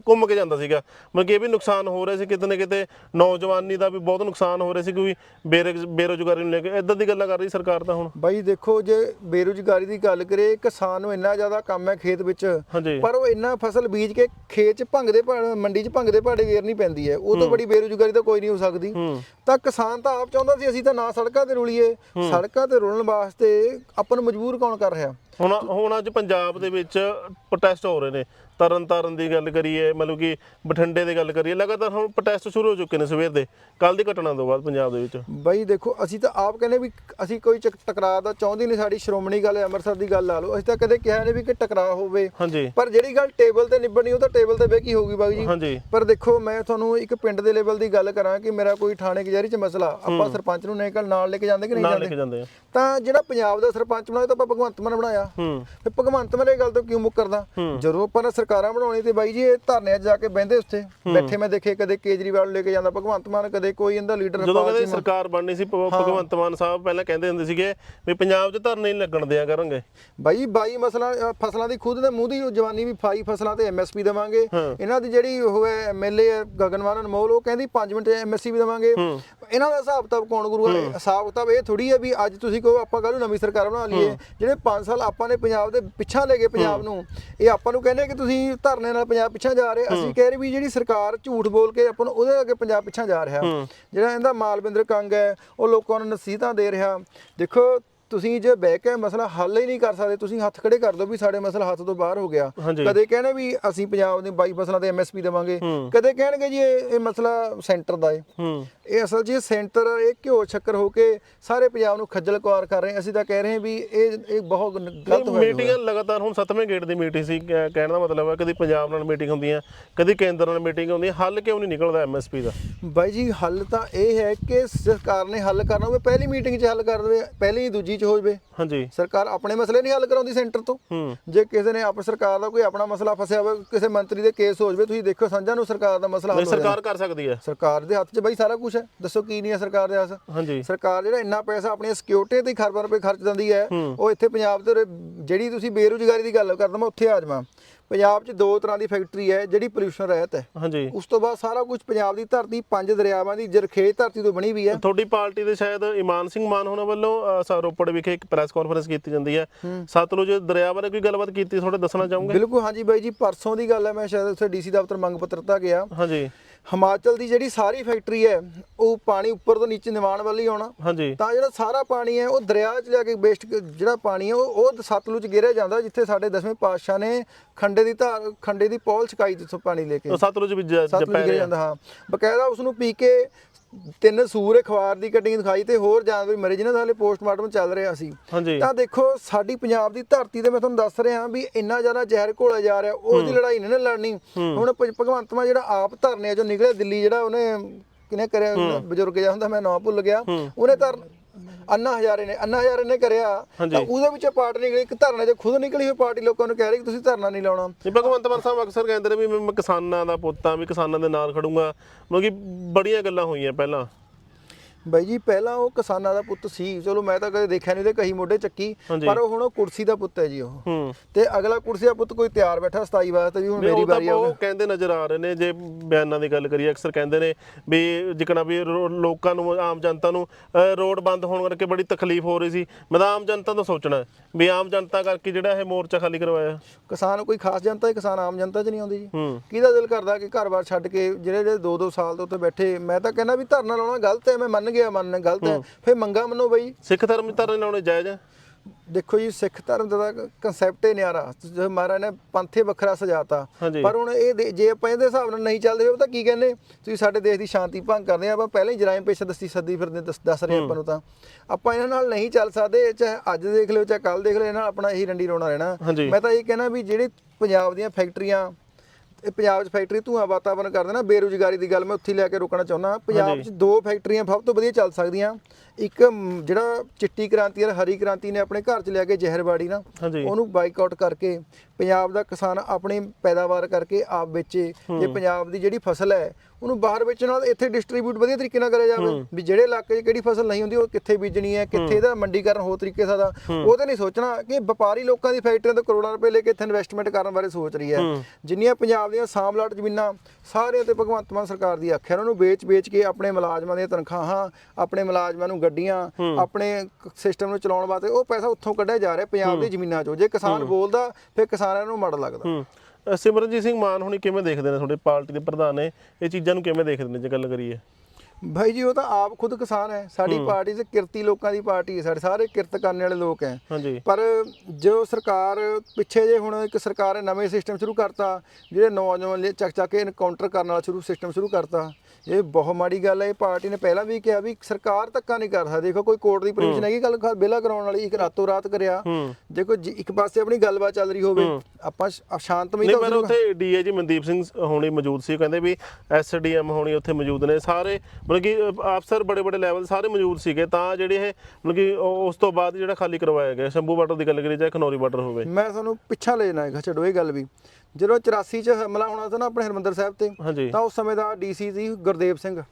ਘੁੰਮ ਕੇ ਜਾਂਦਾ ਸੀਗਾ। ਮਤਲਬ ਕਿ ਇਹ ਵੀ ਨੁਕਸਾਨ ਹੋ ਰਿਹਾ ਸੀ ਕਿਤੇ ਨਾ ਕਿਤੇ ਨੌਜਵਾਨੀ ਦਾ ਵੀ ਬਹੁਤ ਨੁਕਸਾਨ ਹੋ ਰਿਹਾ ਸੀ ਕਿਉਂਕਿ ਬੇਰੁਜ਼- ਬੇਰੁਜ਼ਗਾਰੀ ਨੂੰ ਲੈ ਕੇ। ਇਦਾਂ ਦੀ ਗੱਲਾਂ ਕਰ ਰਹੀ ਸਰਕਾਰ ਤਾਂ ਹੁਣ। ਬਾਈ ਦੇਖੋ ਜੇ ਬੇਰੁਜ਼ਗਾਰੀ ਦੀ ਗੱਲ ਕਰੇ ਕਿਸਾਨ ਨੂੰ ਇੰਨਾ ਜ਼ਿਆਦਾ ਕੰਮ ਹੈ ਖੇਤ ਵਿੱਚ ਹਾਂਜੀ। ਪਰ ਉਹ ਇੰਨਾ ਫਸਲ ਬੀਜ ਕੇ ਖੇਤ 'ਚ ਭੰਗਦੇ ਭਾੜੇ ਮੰਡੀ 'ਚ ਭੰਗਦੇ ਭਾੜੇ ਵੇਰਨੀ ਪੈਂਦੀ ਹੈ। ਉਹ ਤੋਂ ਬੜੀ ਬੇਰੁਜ਼ਗਾਰੀ ਤਾਂ ਕੋਈ ਨਹੀਂ ਹੋ ਸਕਦੀ। ਹੂੰ। ਤਾਂ ਕਿਸਾਨ ਤਾਂ ਆਪ ਚਾਹੁੰਦਾ ਸੀ ਅਸੀਂ ਤਾਂ ਨਾ ਸੜਕਾਂ ਤੇ ਰੁਲੀਏ। ਸੜਕਾਂ ਤੇ ਰੁਲਣ ਵਾਸਤੇ ਆਪਾਂ ਨੂੰ ਮਜਬੂਰ ਕੌਣ ਕਰ ਰਿਹਾ? ਹੁਣ ਹੁਣ ਅੱਜ ਪੰਜਾਬ ਦੇ ਵਿੱਚ ਪ੍ਰੋਟੈਸਟ ਹੋ ਰਹੇ ਨੇ। ਤਰਨ ਤਾਰਨ ਦੀ ਗੱਲ ਕਰੀਏ ਮਤਲਬ ਕਿ ਬਠਿੰਡੇ ਦੀ ਗੱਲ ਕਰੀਏ ਲਗਾਤਾਰ ਹੁਣ ਪ੍ਰੋਟੈਸਟ ਸ਼ੁਰੂ ਹੋ ਚੁੱਕੇ ਨੇ ਸਵੇਰ ਦੇ। ਕੱਲ ਦੀ ਘਟਨਾ ਤੋਂ ਬਾਅਦ ਪੰਜਾਬ ਦੇ ਵਿੱਚ। ਬਈ ਦੇਖੋ ਅਸੀਂ ਤਾਂ ਆਪ ਕਹਿੰਦੇ ਵੀ ਅਸੀਂ ਕੋਈ ਟਕਰਾਅ ਦਾ ਚਾਹੁੰਦੀ ਨਹੀਂ ਸਾਡੀ ਸ਼੍ਰੋਮਣੀ ਗੱਲ ਅੰਮ੍ਰਿਤਸਰ ਦੀ ਗੱਲ ਲਾ ਲਓ। ਅਸੀਂ ਤਾਂ ਕਦੇ ਕਿਹਾ ਨਹੀਂ ਵੀ ਕਿ ਟਕਰਾਅ ਹੋਵੇ। ਪਰ ਜਿਹੜੀ ਗੱਲ ਟੇਬਲ ਤੇ ਨਿਬੜਨੀ ਉਹ ਤਾਂ ਟੇਬਲ ਤੇ ਬਹਿ ਕੇ ਹੋਊਗੀ ਬਾਈ ਜੀ। ਪਰ ਦੇਖੋ ਮੈਂ ਤੁਹਾਨੂੰ ਇੱਕ ਪਿੰਡ ਦੇ ਲੈਵਲ ਦੀ ਗੱਲ ਕਰਾਂ ਕਿ ਮੇਰਾ ਕੋਈ ਥਾਣੇ ਕਚਹਿਰੀ 'ਚ ਮਸਲਾ ਆਪਾਂ ਸਰਪੰਚ ਨੂੰ ਨਿਕਲ ਨਾਲ ਲੈ ਕੇ ਜਾਂਦੇ ਕਿ ਨਹੀਂ ਜਾਂਦੇ? ਤਾਂ ਜਿਹੜਾ ਪੰਜਾਬ ਦਾ ਸਰਪੰਚ ਬਣਾਇਆ ਤਾਂ ਆਪਾਂ ਭਗਵੰਤ ਮਾਨ ਬਣਾਇਆ। ਹੂੰ। ਤੇ ਭਗਵੰਤ ਮਾਨ ਇਹ ਗੱਲ ਤੋਂ ਕਿਉਂ ਮੁੱਕਰਦਾ? ਜਦੋਂ ਆਪਾਂ ਨੇ ਸਰਕਾਰਾਂ ਬਣਾਉਣੀ ਤੇ ਬਾਈ ਜੀ ਇਹ ਧਰਨਿਆਂ 'ਚ ਜਾ ਕੇ ਬਹਿੰਦੇ ਉੱਥੇ। ਬੈਠੇ ਮੈਂ ਦੇਖੇ ਕਦੇ ਕੇਜਰੀਵਾਲ ਲੈ ਕੇ ਜਾਂਦਾ ਭਗਵੰਤ ਮਾਨ ਕਦੇ ਕੋਈ ਇਹਦਾ ਲੀਡਰ ਜਦੋਂ ਕਹਿੰਦੇ ਸਰਕਾਰ ਬਣਨੀ ਸੀ ਭਗਵੰਤ ਮਾਨ ਸਾਹਿਬ ਪਹਿਲਾਂ ਕਹਿੰਦੇ ਹੁੰਦੇ ਸੀਗੇ ਵੀ ਪੰਜਾਬ 'ਚ ਧਰਨੇ ਨਹੀਂ ਲੱਗਣ ਦਿਆ ਕਰਾਂਗੇ ਬਾਈ 22 ਮਸਲਾ ਫਸਲਾਂ ਦੀ ਖੁਦ ਦੇ ਮੂੰਹ ਦੀ ਜਵਾਨੀ ਵੀ ਫਾਈ ਫਸਲਾਂ ਤੇ ਐਮਐਸਪੀ ਦੇਵਾਂਗੇ। ਹਾਂ। ਇਹਨਾਂ ਦੀ ਜਿਹੜੀ ਉਹ ਹੈ ਐਮਐਲਏ ਗਗਨਵਾਨ ਅਨਮੋਲ ਉਹ ਕਹਿੰਦੀ 5 ਮਿੰਟ ਐਮਐਸਪੀ ਵੀ ਦੇਵਾਂਗੇ। ਇਹਨਾਂ ਦਾ ਹਿਸਾਬ ਕਿਤਾਬ ਕੌਣ ਗੁਰੂ ਹਿਸਾਬ ਕਿਤਾਬ ਇਹ ਥੋੜੀ ਹੈ ਵੀ ਅੱਜ ਤੁਸੀਂ ਕਹੋ ਆਪਾਂ ਕੱਲ ਨੂੰ ਨਵੀਂ ਸਰਕਾਰ ਬਣਾ ਲਈਏ। ਜਿਹੜੇ 5 ਸਾਲ ਆਪਾਂ ਨੇ ਪੰਜਾਬ ਦੇ ਪਿੱਛਾ ਲੈ ਗਏ ਪੰਜਾਬ ਨੂੰ ਇਹ ਆਪਾਂ ਨੂੰ ਕਹਿੰਦੇ ਕਿ ਤੁਸੀਂ ਧਰਨੇ ਨਾਲ ਪੰਜਾਬ ਪਿੱਛਾ ਜਾ ਰਹੇ ਅਸੀਂ ਕਹਿ ਰਹੇ ਵੀ ਜਿਹੜੀ ਸਰਕਾਰ ਝੂਠ ਬੋਲ ਕੇ ਆਪਾਂ ਨੂੰ ਉਹਦੇ ਅੱਗੇ ਪੰਜਾਬ ਪਿੱਛਾ ਜਾ ਰਿਹਾ। ਜਿਹੜਾ ਇਹਦਾ ਮਾਲਵਿੰਦਰ ਕੰਗ ਹੈ ਉਹ ਲੋਕਾਂ ਨੂੰ ਨਸੀਹਤਾਂ ਦੇ ਰਿਹਾ। ਦੇਖੋ ਤੁਸੀਂ ਜੇ ਬਹਿ ਕੇ ਮਸਲਾ ਹੱਲ ਹੀ ਨਹੀਂ ਕਰ ਸਕਦੇ ਤੁਸੀਂ ਹੱਥ ਖੜੇ ਕਰ ਦਿਓ ਵੀ ਸਾਡੇ ਮਸਲਾ ਹੱਥ ਤੋਂ ਬਾਹਰ ਹੋ ਗਿਆ। ਕਦੇ ਕਹਿਣੇ ਵੀ ਅਸੀਂ ਪੰਜਾਬ ਦੇ 22 ਫਸਲਾਂ ਤੇ ਐਮਐਸਪੀ ਦੇਵਾਂਗੇ। ਕਦੇ ਕਹਿਣਗੇ ਜੀ ਇਹ ਇਹ ਮਸਲਾ ਸੈਂਟਰ ਦਾ ਹੈ। ਇਹ ਅਸਲ ਇਹ ਸੈਂਟਰ ਇਹ ਘਿਓ ਛੱਕਰ ਹੋ ਕੇ ਸਾਰੇ ਪੰਜਾਬ ਨੂੰ ਖੱਜਲ ਖੁਆਰ ਕਰ ਰਹੇ ਅਸੀਂ ਤਾਂ ਕਹਿ ਰਹੇ ਹਾਂ ਵੀ ਇਹ ਇਹ ਬਹੁਤ ਗਲਤ ਹੋਇਆ ਜੀ ਮੀਟਿੰਗਾਂ ਲਗਾਤਾਰ ਹੁਣ ਸੱਤਵੇਂ ਗੇਟ ਦੀ ਮੀਟਿੰਗ ਸੀ ਕਹਿ- ਕਹਿਣ ਦਾ ਮਤਲਬ ਹੈ ਕਦੀ ਪੰਜਾਬ ਨਾਲ ਮੀਟਿੰਗ ਹੁੰਦੀ ਹੈ ਕਦੀ ਕੇਂਦਰ ਨਾਲ ਮੀਟਿੰਗ ਹੁੰਦੀ ਹੈ ਹੱਲ ਕਿਉਂ ਨਹੀਂ ਨਿਕਲਦਾ ਐਮਐਸਪੀ ਦਾ? ਬਾਈ ਜੀ ਹੱਲ ਤਾਂ ਇਹ ਹੈ ਕਿ ਸਰਕਾਰ ਨੇ ਹੱਲ ਕਰਨਾ ਹੋਵੇ ਪਹਿਲੀ ਮੀਟਿੰਗ 'ਚ ਹੱਲ ਕਰ ਦੇਵੇ ਪਹਿਲੀ ਦੂਜੀ 'ਚ ਹੋ ਜਾਵੇ। ਹਾਂਜੀ। ਸਰਕਾਰ ਆਪਣੇ ਮਸਲੇ ਨਹੀਂ ਹੱਲ ਕਰਾਉਂਦੀ ਸੈਂਟਰ ਤੋਂ। ਜੇ ਕਿਸੇ ਨੇ ਆਪ ਸਰਕਾਰ ਦਾ ਕੋਈ ਆਪਣਾ ਮਸਲਾ ਫਸਿਆ ਹੋਵੇ ਕਿਸੇ ਮੰਤਰੀ ਦੇ ਕੇਸ ਹੋ ਜਾਵੇ ਤੁਸੀਂ ਦੇਖੋ ਸੰਜਾ ਨੂੰ ਸਰਕਾਰ ਦਾ ਮਸਲਾ ਹੱਲ ਹੋ ਸਰਕਾਰ ਕਰ ਸਕਦੀ ਹੈ। ਸਰਕਾਰ ਦੇ ਹੱਥ 'ਚ ਬਾਈ ਸਾਰਾ ਕੁਝ ਹੈ। ਦੱਸੋ ਕੀ ਨਹੀਂ ਹੈ ਸਰਕਾਰ ਦੇ ਹੱਥ? ਹਾਂਜੀ। ਸਰਕਾਰ ਜਿਹੜਾ ਇੰਨਾ ਪੈਸਾ ਆਪਣੀਆਂ ਸਿਕਿਉਰਿਟੀ ਤੇ ਖਰਬਾਂ ਰੁਪਏ ਖਰਚ ਦਿੰਦੀ ਹੈ ਉਹ ਇੱਥੇ ਪੰਜਾਬ ਤੇ ਜਿਹੜੀ ਤੁਸੀਂ ਬੇਰੁਜ਼ਗਾਰੀ ਦੀ ਗੱਲ ਕਰਦਾ ਮੈਂ ਉੱਥੇ ਆ ਜਾਵਾਂ। ਪੰਜਾਬ 'ਚ ਦੋ ਤਰ੍ਹਾਂ ਦੀ ਫੈਕਟਰੀ ਹੈ ਜਿਹੜੀ ਪੋਲੂਸ਼ਨ ਰਹਿਤ ਹੈ। ਹਾਂਜੀ। ਉਸ ਤੋਂ ਬਾਅਦ ਸਾਰਾ ਕੁਝ ਪੰਜਾਬ ਦੀ ਧਰਤੀ ਪੰਜ ਦਰਿਆਵਾਂ ਦੀ ਜਰਖੇਜ ਧਰਤੀ ਤੋਂ ਬਣੀ ਵੀ ਹੈ। ਤੁਹਾਡੀ ਪਾਰਟੀ ਦੇ ਸ਼ਾਇਦ ਇਮਾਨ ਸਿੰਘ ਮਾਨ ਹੋਣਾ ਵੱਲੋਂ ਰੋਪੜ ਵਿਖੇ ਇੱਕ ਪ੍ਰੈਸ ਕਾਨਫਰੰਸ ਕੀਤੀ ਜਾਂਦੀ ਹੈ। ਸਤਲੁਜ ਦਰਿਆ ਬਾਰੇ ਕੋਈ ਗੱਲਬਾਤ ਕੀਤੀ ਥੋੜੇ ਦੱਸਣਾ ਚਾਹੋਗੇ? ਬਿਲਕੁਲ ਹਾਂਜੀ ਬਾਈ ਜੀ ਪਰਸੋਂ ਦੀ ਗੱਲ ਹੈ ਮੈਂ ਸ਼ਾਇਦ ਉੱਥੇ ਡੀਸੀ ਦਫ਼ਤਰ ਮੰਗ ਪੱਤਰ ਦਿੱਤਾ ਗਿਆ। ਹਾਂਜੀ। ਹਿਮਾਚਲ ਦੀ ਜਿਹੜੀ ਸਾਰੀ ਫੈਕਟਰੀ ਹੈ ਉਹ ਪਾਣੀ ਉੱਪਰ ਤੋਂ ਨੀਚੇ ਨਿਵਾਣ ਵੱਲ ਹੀ ਆਉਣਾ ਹਾਂਜੀ। ਤਾਂ ਜਿਹੜਾ ਸਾਰਾ ਪਾਣੀ ਹੈ ਉਹ ਦਰਿਆ 'ਚ ਜਾ ਕੇ ਵੇਸਟ ਜਿਹੜਾ ਪਾਣੀ ਹੈ ਉਹ ਉਹ ਸਤਲੁਜ ਗਿਰਿਆ ਜਾਂਦਾ ਜਿੱਥੇ ਸਾਡੇ ਦਸਵੇਂ ਪਾਤਸ਼ਾਹ ਨੇ ਖੰਡੇ ਦੀ ਧਾਰ ਖੰਡੇ ਦੀ ਪੌਲ ਛਕਾਈ ਜਿੱਥੋਂ ਪਾਣੀ ਲੈ ਕੇ। ਉਹ ਸਤਲੁਜ ਵਿੱਚ ਸਤਲੁਜ ਗਿਰਿਆ ਜਾਂਦਾ ਹਾਂ। ਬਕਾਇਦਾ ਉਸ ਨੂੰ ਪੀ ਕੇ ਤਿੰਨ ਸੂਰ ਖਵਾਰ ਦੀ ਕਟਿੰਗ ਦਿਖਾਈ ਤੇ ਹੋਰ ਜਾਨਵਰ ਮਰੇ ਜਿਨ੍ਹਾਂ ਦਾ ਹਾਲੇ ਪੋਸਟਮਾਰਟਮ ਚੱਲ ਰਿਹਾ ਸੀ। ਤਾਂ ਦੇਖੋ ਸਾਡੀ ਪੰਜਾਬ ਦੀ ਧਰਤੀ ਤੇ ਮੈਂ ਤੁਹਾਨੂੰ ਦੱਸ ਰਿਹਾ ਵੀ ਇੰਨਾ ਜ਼ਿਆਦਾ ਜ਼ਹਿਰ ਘੋਲਿਆ ਜਾ ਰਿਹਾ ਉਹਦੀ ਲੜਾਈ ਨਹੀਂ ਨਾ ਲੜਨੀ। ਹੁਣ ਭਗਵੰਤ ਮਾਨ ਜਿਹੜਾ ਆਪ ਧਰਨੇ ਚੋਂ ਨਿਕਲਿਆ ਦਿੱਲੀ ਜਿਹੜਾ ਉਹਨੇ ਕਿਨੇ ਕਰਿਆ ਬਜ਼ੁਰਗ ਜਿਹਾ ਹੁੰਦਾ ਮੈਂ ਨਾਮ ਭੁੱਲ ਗਿਆ। ਉਹਨੇ ਧਰ ਅੰਨਾ ਹਜ਼ਾਰੇ ਨੇ ਅੰਨਾ ਹਜ਼ਾਰੇ ਨੇ ਕਰਿਆ। ਤਾਂ ਉਹਦੇ ਵਿੱਚ ਪਾਰਟੀ ਨਿਕਲੀ ਇੱਕ ਧਰਨੇ 'ਚ ਖੁਦ ਨਿਕਲੀ ਹੋਈ ਪਾਰਟੀ ਲੋਕਾਂ ਨੂੰ ਕਹਿ ਰਹੀ ਕਿ ਤੁਸੀਂ ਧਰਨਾ ਨਹੀਂ ਲਾਉਣਾ। ਨਹੀਂ ਭਗਵੰਤ ਮਾਨ ਸਾਹਿਬ ਅਕਸਰ ਕਹਿੰਦੇ ਨੇ ਵੀ ਮੈਂ ਕਿਸਾਨਾਂ ਦਾ ਪੁੱਤ ਆ ਵੀ ਕਿਸਾਨਾਂ ਦੇ ਨਾਲ ਖੜੂੰਗਾ। ਮਤਲਬ ਕਿ ਬੜੀਆਂ ਗੱਲਾਂ ਹੋਈਆਂ ਪਹਿਲਾਂ। ਬਾਈ ਜੀ ਪਹਿਲਾਂ ਉਹ ਕਿਸਾਨਾਂ ਦਾ ਪੁੱਤ ਸੀ। ਚਲੋ ਮੈਂ ਤਾਂ ਕਦੇ ਦੇਖਿਆ ਨਹੀਂ ਤੇ ਕਹੀ ਮੋਢੇ ਚੱਕੀ। ਪਰ ਉਹ ਹੁਣ ਉਹ ਕੁਰਸੀ ਦਾ ਪੁੱਤ ਹੈ ਜੀ ਉਹ। ਤੇ ਅਗਲਾ ਕੁਰਸੀ ਦਾ ਪੁੱਤ ਕੋਈ ਤਿਆਰ ਬੈਠਾ 27 ਵਾਸਤੇ ਵੀ ਹੁਣ ਮੇਰੀ ਉਹ ਵਾਰੀ ਉਹ ਆਊਗੀ ਕਹਿੰਦੇ ਨਜ਼ਰ ਆ ਰਹੇ ਨੇ ਜੇ ਬਿਆਨਾਂ ਦੀ ਗੱਲ ਕਰੀਏ ਅਕਸਰ ਕਹਿੰਦੇ ਨੇ ਵੀ ਜਿਕਣਾ ਵੀ ਲੋਕਾਂ ਨੂੰ ਆਮ ਜਨਤਾ ਨੂੰ ਰੋਡ ਬੰਦ ਹੋਣ ਕਰਕੇ ਬੜੀ ਤਕਲੀਫ ਹੋ ਰਹੀ ਸੀ। ਮੈਂ ਤਾਂ ਆਮ ਜਨਤਾ ਤੋਂ ਸੋਚਣਾ ਵੀ ਆਮ ਜਨਤਾ ਕਰਕੇ ਜਿਹੜਾ ਇਹ ਮੋਰਚਾ ਖਾਲੀ ਕਰਵਾਇਆ। ਕਿਸਾਨ ਕੋਈ ਖਾਸ ਜਨਤਾ ਹੈ? ਕਿਸਾਨ ਆਮ ਜਨਤਾ 'ਚ ਨਹੀਂ ਆਉਂਦੀ ਜੀ। ਕਿਹਦਾ ਦਿਲ ਕਰਦਾ ਕਿ ਘਰ-ਬਾਰ ਛੱਡ ਕੇ ਜਿਹੜੇ ਜਿਹੜੇ 2-2 ਸਾਲ ਤੋਂ ਉੱਥੇ ਬੈਠੇ ਮੈਂ ਤਾਂ ਕਹਿੰਦਾ ਵੀ ਧਰਨਾ ਲਾਉਣਾ ਗਲਤ ਹੈ ਮੈਂ ਮੰਨ ਗਿਆ ਮੰਨ ਗਲਤ ਹੈ। ਫਿਰ ਮੰਗਾ ਮੰਨੋ ਬਈ। ਸਿੱਖ ਧਰਮ ਧਰਨੇ ਲਾਉਣੇ ਜਾਇਜ਼ ਹੈ? ਦੇਖੋ ਜੀ ਸਿੱਖ ਧਰਮ ਦਾ ਕਨਸੈਪਟ ਹੀ ਨਿਆਰਾ। ਜੋ ਮਹਾਰਾਜ ਨੇ ਪੰਥੇ ਵੱਖਰਾ ਸਜਾਤਾ। ਪਰ ਹੁਣ ਇਹ ਜੇ ਆਪਾਂ ਇਹਦੇ ਹਿਸਾਬ ਨਾਲ ਨਹੀਂ ਚੱਲਦੇ ਉਹ ਤਾਂ ਕੀ ਕਹਿੰਦੇ? ਤੁਸੀਂ ਸਾਡੇ ਦੇਸ਼ ਦੀ ਸ਼ਾਂਤੀ ਭੰਗ ਕਰਦੇ ਆ ਆਪਾਂ ਪਹਿਲਾਂ ਹੀ ਜਰਾਇਮ ਪੇਸ਼ਾ ਦਸਤੀ ਸੱਦੀ ਫਿਰਦੇ ਦੱਸ- ਰਹੇ ਆਪਾਂ ਨੂੰ ਤਾਂ। ਆਪਾਂ ਇਹਨਾਂ ਨਾਲ ਨਹੀਂ ਚੱਲ ਸਕਦੇ ਚਾਹੇ ਅੱਜ ਦੇਖ ਲਿਓ ਚਾਹੇ ਕੱਲ ਦੇਖ ਲਿਓ ਇਹਨਾਂ ਨਾਲ ਆਪਣਾ ਇਹੀ ਰੰਡੀ ਰੋਣਾ ਰਹਿਣਾ। ਮੈਂ ਤਾਂ ਇਹ ਕਹਿਣਾ ਵੀ ਜਿਹੜੇ ਪੰਜਾਬ ਦੀਆਂ ਫੈਕਟਰੀਆਂ ਇਹ ਪੰਜਾਬ 'ਚ ਫੈਕਟਰੀ ਧੂਆਂ ਵਾਤਾਵਰਨ ਕਰਦੇ ਨਾ ਬੇਰੁਜ਼ਗਾਰੀ ਦੀ ਗੱਲ ਮੈਂ ਉੱਥੇ ਲੈ ਕੇ ਰੋਕਣਾ ਚਾਹੁੰਦਾ ਪੰਜਾਬ। 'ਚ ਦੋ ਫੈਕਟਰੀਆਂ ਸਭ ਤੋਂ ਵਧੀਆ ਚੱਲ ਸਕਦੀਆਂ ਇੱਕ ਜਿਹੜਾ ਚਿੱਟੀ ਕ੍ਰਾਂਤੀ ਔਰ ਹਰੀ ਕ੍ਰਾਂਤੀ ਨੇ ਆਪਣੇ ਘਰ 'ਚ ਲਿਆ ਕੇ ਜ਼ਹਿਰਬਾੜੀ ਨਾ ਉਹਨੂੰ ਬਾਈਕਾਟ ਕਰਕੇ ਪੰਜਾਬ ਦਾ ਕਿਸਾਨ ਆਪਣੀ ਪੈਦਾਵਾਰ ਕਰਕੇ ਆਪ ਵੇਚੇ। ਜੇ ਪੰਜਾਬ ਦੀ ਜਿਹੜੀ ਫਸਲ ਹੈ ਉਹਨੂੰ ਬਾਹਰ ਵੇਚਣ ਨਾਲ ਇੱਥੇ ਡਿਸਟ੍ਰੀਬਿਊਟ ਵਧੀਆ ਤਰੀਕੇ ਨਾਲ ਕਰਿਆ ਜਾਵੇ। ਵੀ ਜਿਹੜੇ ਇਲਾਕੇ 'ਚ ਕਿਹੜੀ ਫਸਲ ਨਹੀਂ ਹੁੰਦੀ ਉਹ ਕਿੱਥੇ ਬੀਜਣੀ ਹੈ ਕਿੱਥੇ ਇਹਦਾ ਮੰਡੀਕਰਨ ਹੋਰ ਤਰੀਕੇ ਦਾ। ਉਹ ਤੇ ਨਹੀਂ ਸੋਚਣਾ ਕਿ ਵਪਾਰੀ ਲੋਕਾਂ ਦੀ ਫੈਕਟਰੀਆਂ ਤੋਂ ਕਰੋੜਾਂ ਰੁਪਏ ਲੈ ਕੇ ਇੱਥੇ ਇਨਵੈਸਟਮੈਂਟ ਕਰਨ ਬਾਰੇ ਸੋਚ ਰਹੀ ਹੈ। ਜਿੰਨੀਆਂ ਪੰਜਾਬ ਦੀਆਂ ਸਾਮਲਾਟ ਜ਼ਮੀਨਾਂ ਸਾਰਿਆਂ ਤੇ ਭਗਵੰਤ ਮਾਨ ਸਰਕਾਰ ਦੀ ਆਖਿਆ ਉਹਨਾਂ ਨੂੰ ਵੇਚ-ਵੇਚ ਕੇ ਆਪਣੇ ਮੁਲਾਜ਼ਮਾਂ ਦੀਆਂ ਤਨਖਾਹਾਂ ਆਪਣੇ ਮੁਲਾਜ਼ਮਾਂ ਨੂੰ ਗੱਡੀਆਂ ਆਪਣੇ ਸਿਸਟਮ ਨੂੰ ਚਲਾਉਣ ਵਾਸਤੇ ਉਹ ਪੈਸਾ ਉੱਥੋਂ ਕੱਢਿਆ ਜਾ ਰਿਹਾ ਪੰਜਾਬ ਦੀ ਜ਼ਮੀਨਾਂ 'ਚੋਂ। ਜੇ ਕਿਸਾਨ ਬੋਲਦਾ ਫਿਰ ਕਿਸਾਨਾਂ ਨੂੰ ਮੜ ਲੱਗਦਾ। ਸਿਮਰਨਜੀਤ ਸਿੰਘ ਮਾਨ ਹੁਣੀ ਕਿਵੇਂ ਦੇਖਦੇ ਨੇ ਤੁਹਾਡੇ ਪਾਰਟੀ ਦੇ ਪ੍ਰਧਾਨ ਨੇ? ਇਹ ਚੀਜ਼ਾਂ ਨੂੰ ਕਿਵੇਂ ਦੇਖਦੇ ਨੇ ਜੇ ਗੱਲ ਕਰੀਏ? ਭਾਈ ਜੀ ਉਹ ਤਾਂ ਆਪ ਖੁਦ ਕਿਸਾਨ ਹੈ। ਸਾਡੀ ਪਾਰਟੀ 'ਚ ਕਿਰਤੀ ਲੋਕਾਂ ਦੀ ਪਾਰਟੀ ਹੈ। ਸਾਡੇ ਸਾਰੇ ਕਿਰਤ ਕਰਨ ਵਾਲੇ ਲੋਕ ਹੈ। ਪਰ ਜੋ ਸਰਕਾਰ ਪਿੱਛੇ ਜੇ ਹੁਣ ਇੱਕ ਸਰਕਾਰ ਨੇ ਨਵੇਂ ਸਿਸਟਮ ਸ਼ੁਰੂ ਕਰਤਾ ਜਿਹੜੇ ਨੌਜਵਾਨ ਲਈ ਚੱਕ ਚੱਕ ਕੇ ਐਨਕਾਊਂਟਰ ਕਰਨ ਵਾਲਾ ਸ਼ੁਰੂ ਸਿਸਟਮ ਸ਼ੁਰੂ ਕਰਤਾ ਇਹ ਬਹੁਤ ਮਾੜੀ ਗੱਲ ਹੈ। ਇਹ ਪਾਰਟੀ ਨੇ ਪਹਿਲਾਂ ਵੀ ਕਿਹਾ ਵੀ ਸਰਕਾਰ ਧੱਕਾ ਨਹੀਂ ਕਰ ਸਕਦੀ ਦੇਖੋ ਕੋਈ ਕੋਰਟ ਦੀ ਪਰਮਿਸ਼ਨ ਹੈਗੀ ਗੱਲ ਵਿਹਲਾ ਕਰਾਉਣ ਵਾਲੀ ਇੱਕ ਰਾਤੋਂ ਰਾਤ ਕਰਿਆ। ਦੇਖੋ ਜੀ ਇੱਕ ਪਾਸੇ ਆਪਣੀ ਗੱਲਬਾਤ ਚੱਲ ਰਹੀ ਹੋਵੇ। ਆਪਾਂ ਸ਼ਾਂਤਮਈ ਤਾਂ ਪਰ ਉਸ ਨੂੰ- ਉੱਥੇ ਡੀਏਜੀ ਮਨਦੀਪ ਸਿੰਘ ਹੋਣੀ ਮੌਜੂਦ ਸੀ। ਕਹਿੰਦੇ ਵੀ ਐਸਡੀਐਮ ਹੋਣੀ ਉੱਥੇ ਮੌਜੂਦ ਨੇ। ਸਾਰੇ ਮਤਲਬ ਕਿ ਅਫਸਰ ਬੜੇ ਬੜੇ ਲੈਵਲ ਸਾਰੇ ਮੌਜੂਦ ਸੀਗੇ ਤਾਂ ਜਿਹੜੇ ਇਹ ਮਤਲਬ ਕਿ ਉਸ ਤੋਂ ਬਾਅਦ ਜਿਹੜਾ ਖਾਲੀ ਕਰਵਾਇਆ ਗਿਆ ਸ਼ੰਭੂ ਬਾਰਡਰ ਦੀ ਗੱਲ ਕਰੀਏ ਚਾਹੇ ਖਨੌਰੀ ਬਾਰਡਰ ਹੋਵੇ। ਮੈਂ ਤੁਹਾਨੂੰ ਪਿੱਛਾ ਲੈ ਜਾਣਾ ਛੱਡੋ ਇਹ ਗੱਲ ਵੀ। ਜਦੋਂ 84 ਚ ਹਮਲਾ ਹੋਣਾ ਸੀ ਨਾ ਆਪਣੇ ਹਰਮੰਦਰ ਸਾਹਿਬ ਤੇ ਤਾਂ ਉਸ ਸਮੇਂ ਦਾ ਡੀਸੀ ਸੀ ਗੁਰਦੇਵ ਸਿੰਘ।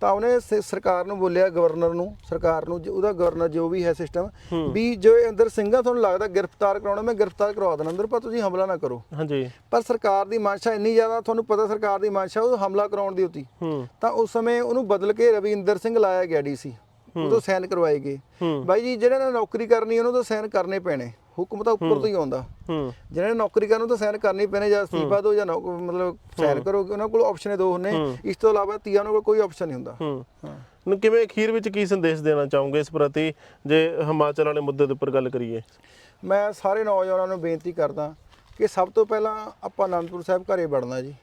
ਤਾਂ ਉਹਨੇ ਸ- ਸਰਕਾਰ ਨੂੰ ਬੋਲਿਆ ਗਵਰਨਰ ਨੂੰ ਸਰਕਾਰ ਨੂੰ ਜ- ਉਹਦਾ ਗਵਰਨਰ ਜੋ ਵੀ ਹੈ ਸਿਸਟਮ ਵੀ ਜੋ ਇਹ ਅੰਦਰ ਸਿੰਘਾਂ ਤੁਹਾਨੂੰ ਲੱਗਦਾ ਗ੍ਰਿਫਤਾਰ ਕਰਾਉਣਾ ਮੈਂ ਗ੍ਰਿਫਤਾਰ ਕਰਵਾ ਦੇਣਾ ਅੰਦਰ ਪਰ ਤੁਸੀਂ ਹਮਲਾ ਨਾ ਕਰੋ। ਹਾਂਜੀ। ਪਰ ਸਰਕਾਰ ਦੀ ਮਨਸ਼ਾ ਇੰਨੀ ਜ਼ਿਆਦਾ ਤੁਹਾਨੂੰ ਪਤਾ ਸਰਕਾਰ ਦੀ ਮਨਸ਼ਾ ਉਹ ਹਮਲਾ ਕਰਾਉਣ ਦੀ ਹੁੰਦੀ ਹੂੰ। ਤਾਂ ਉਸ ਸਮੇਂ ਉਹਨੂੰ ਬਦਲ ਕੇ ਰਵਿੰਦਰ ਸਿੰਘ ਲਾਇਆ ਗਿਆ ਡੀਸੀ ਉਦੋਂ ਸਾਈਨ ਕਰਵਾਏ ਗਏ। ਬਾਈ ਜੀ ਜਿਹੜੇ ਨੇ ਨੌਕਰੀ ਕਰਨੀ ਉਹਨਾਂ ਤੋਂ ਸਾਈਨ ਕਰਨੇ ਪੈਣੇ। ਹੁਕਮ ਤਾਂ ਉੱਪਰ ਤੋਂ ਹੀ ਆਉਂਦਾ। ਹੂੰ। ਜਿਹਨਾਂ ਨੇ ਨੌਕਰੀ ਕਰਨ ਨੂੰ ਤਾਂ ਸਾਈਨ ਕਰਨੀ ਪੈਣੇ ਜਾਂ ਅਸਤੀਫਾ ਦਿਓ ਜਾਂ ਮਤਲਬ ਸਾਈਨ ਕਰੋ ਉਹਨਾਂ ਕੋਲ ਆਪਸ਼ਨ ਦੋ ਹੁੰਦੇ ਇਸ ਤੋਂ ਇਲਾਵਾ ਤੀਆ ਕੋਲ ਕੋਈ ਆਪਸ਼ਨ ਨਹੀਂ ਹੁੰਦਾ। ਹਾਂ। ਨੂੰ ਕਿਵੇਂ ਅਖੀਰ ਵਿੱਚ ਕੀ ਸੰਦੇਸ਼ ਦੇਣਾ ਚਾਹੋਗੇ ਇਸ ਪ੍ਰਤੀ? ਜੇ ਹਿਮਾਚਲ ਵਾਲੇ ਮੁੱਦੇ ਦੇ ਉੱਪਰ ਗੱਲ ਕਰੀਏ। ਮੈਂ ਸਾਰੇ ਨੌਜਵਾਨਾਂ ਨੂੰ ਬੇਨਤੀ ਕਰਦਾ ਕਿ ਸਭ ਤੋਂ ਪਹਿਲਾਂ ਆਪਾਂ ਅਨੰਦਪੁਰ ਸਾਹਿਬ ਘਰੇ ਵੜਨਾ ਜੀ।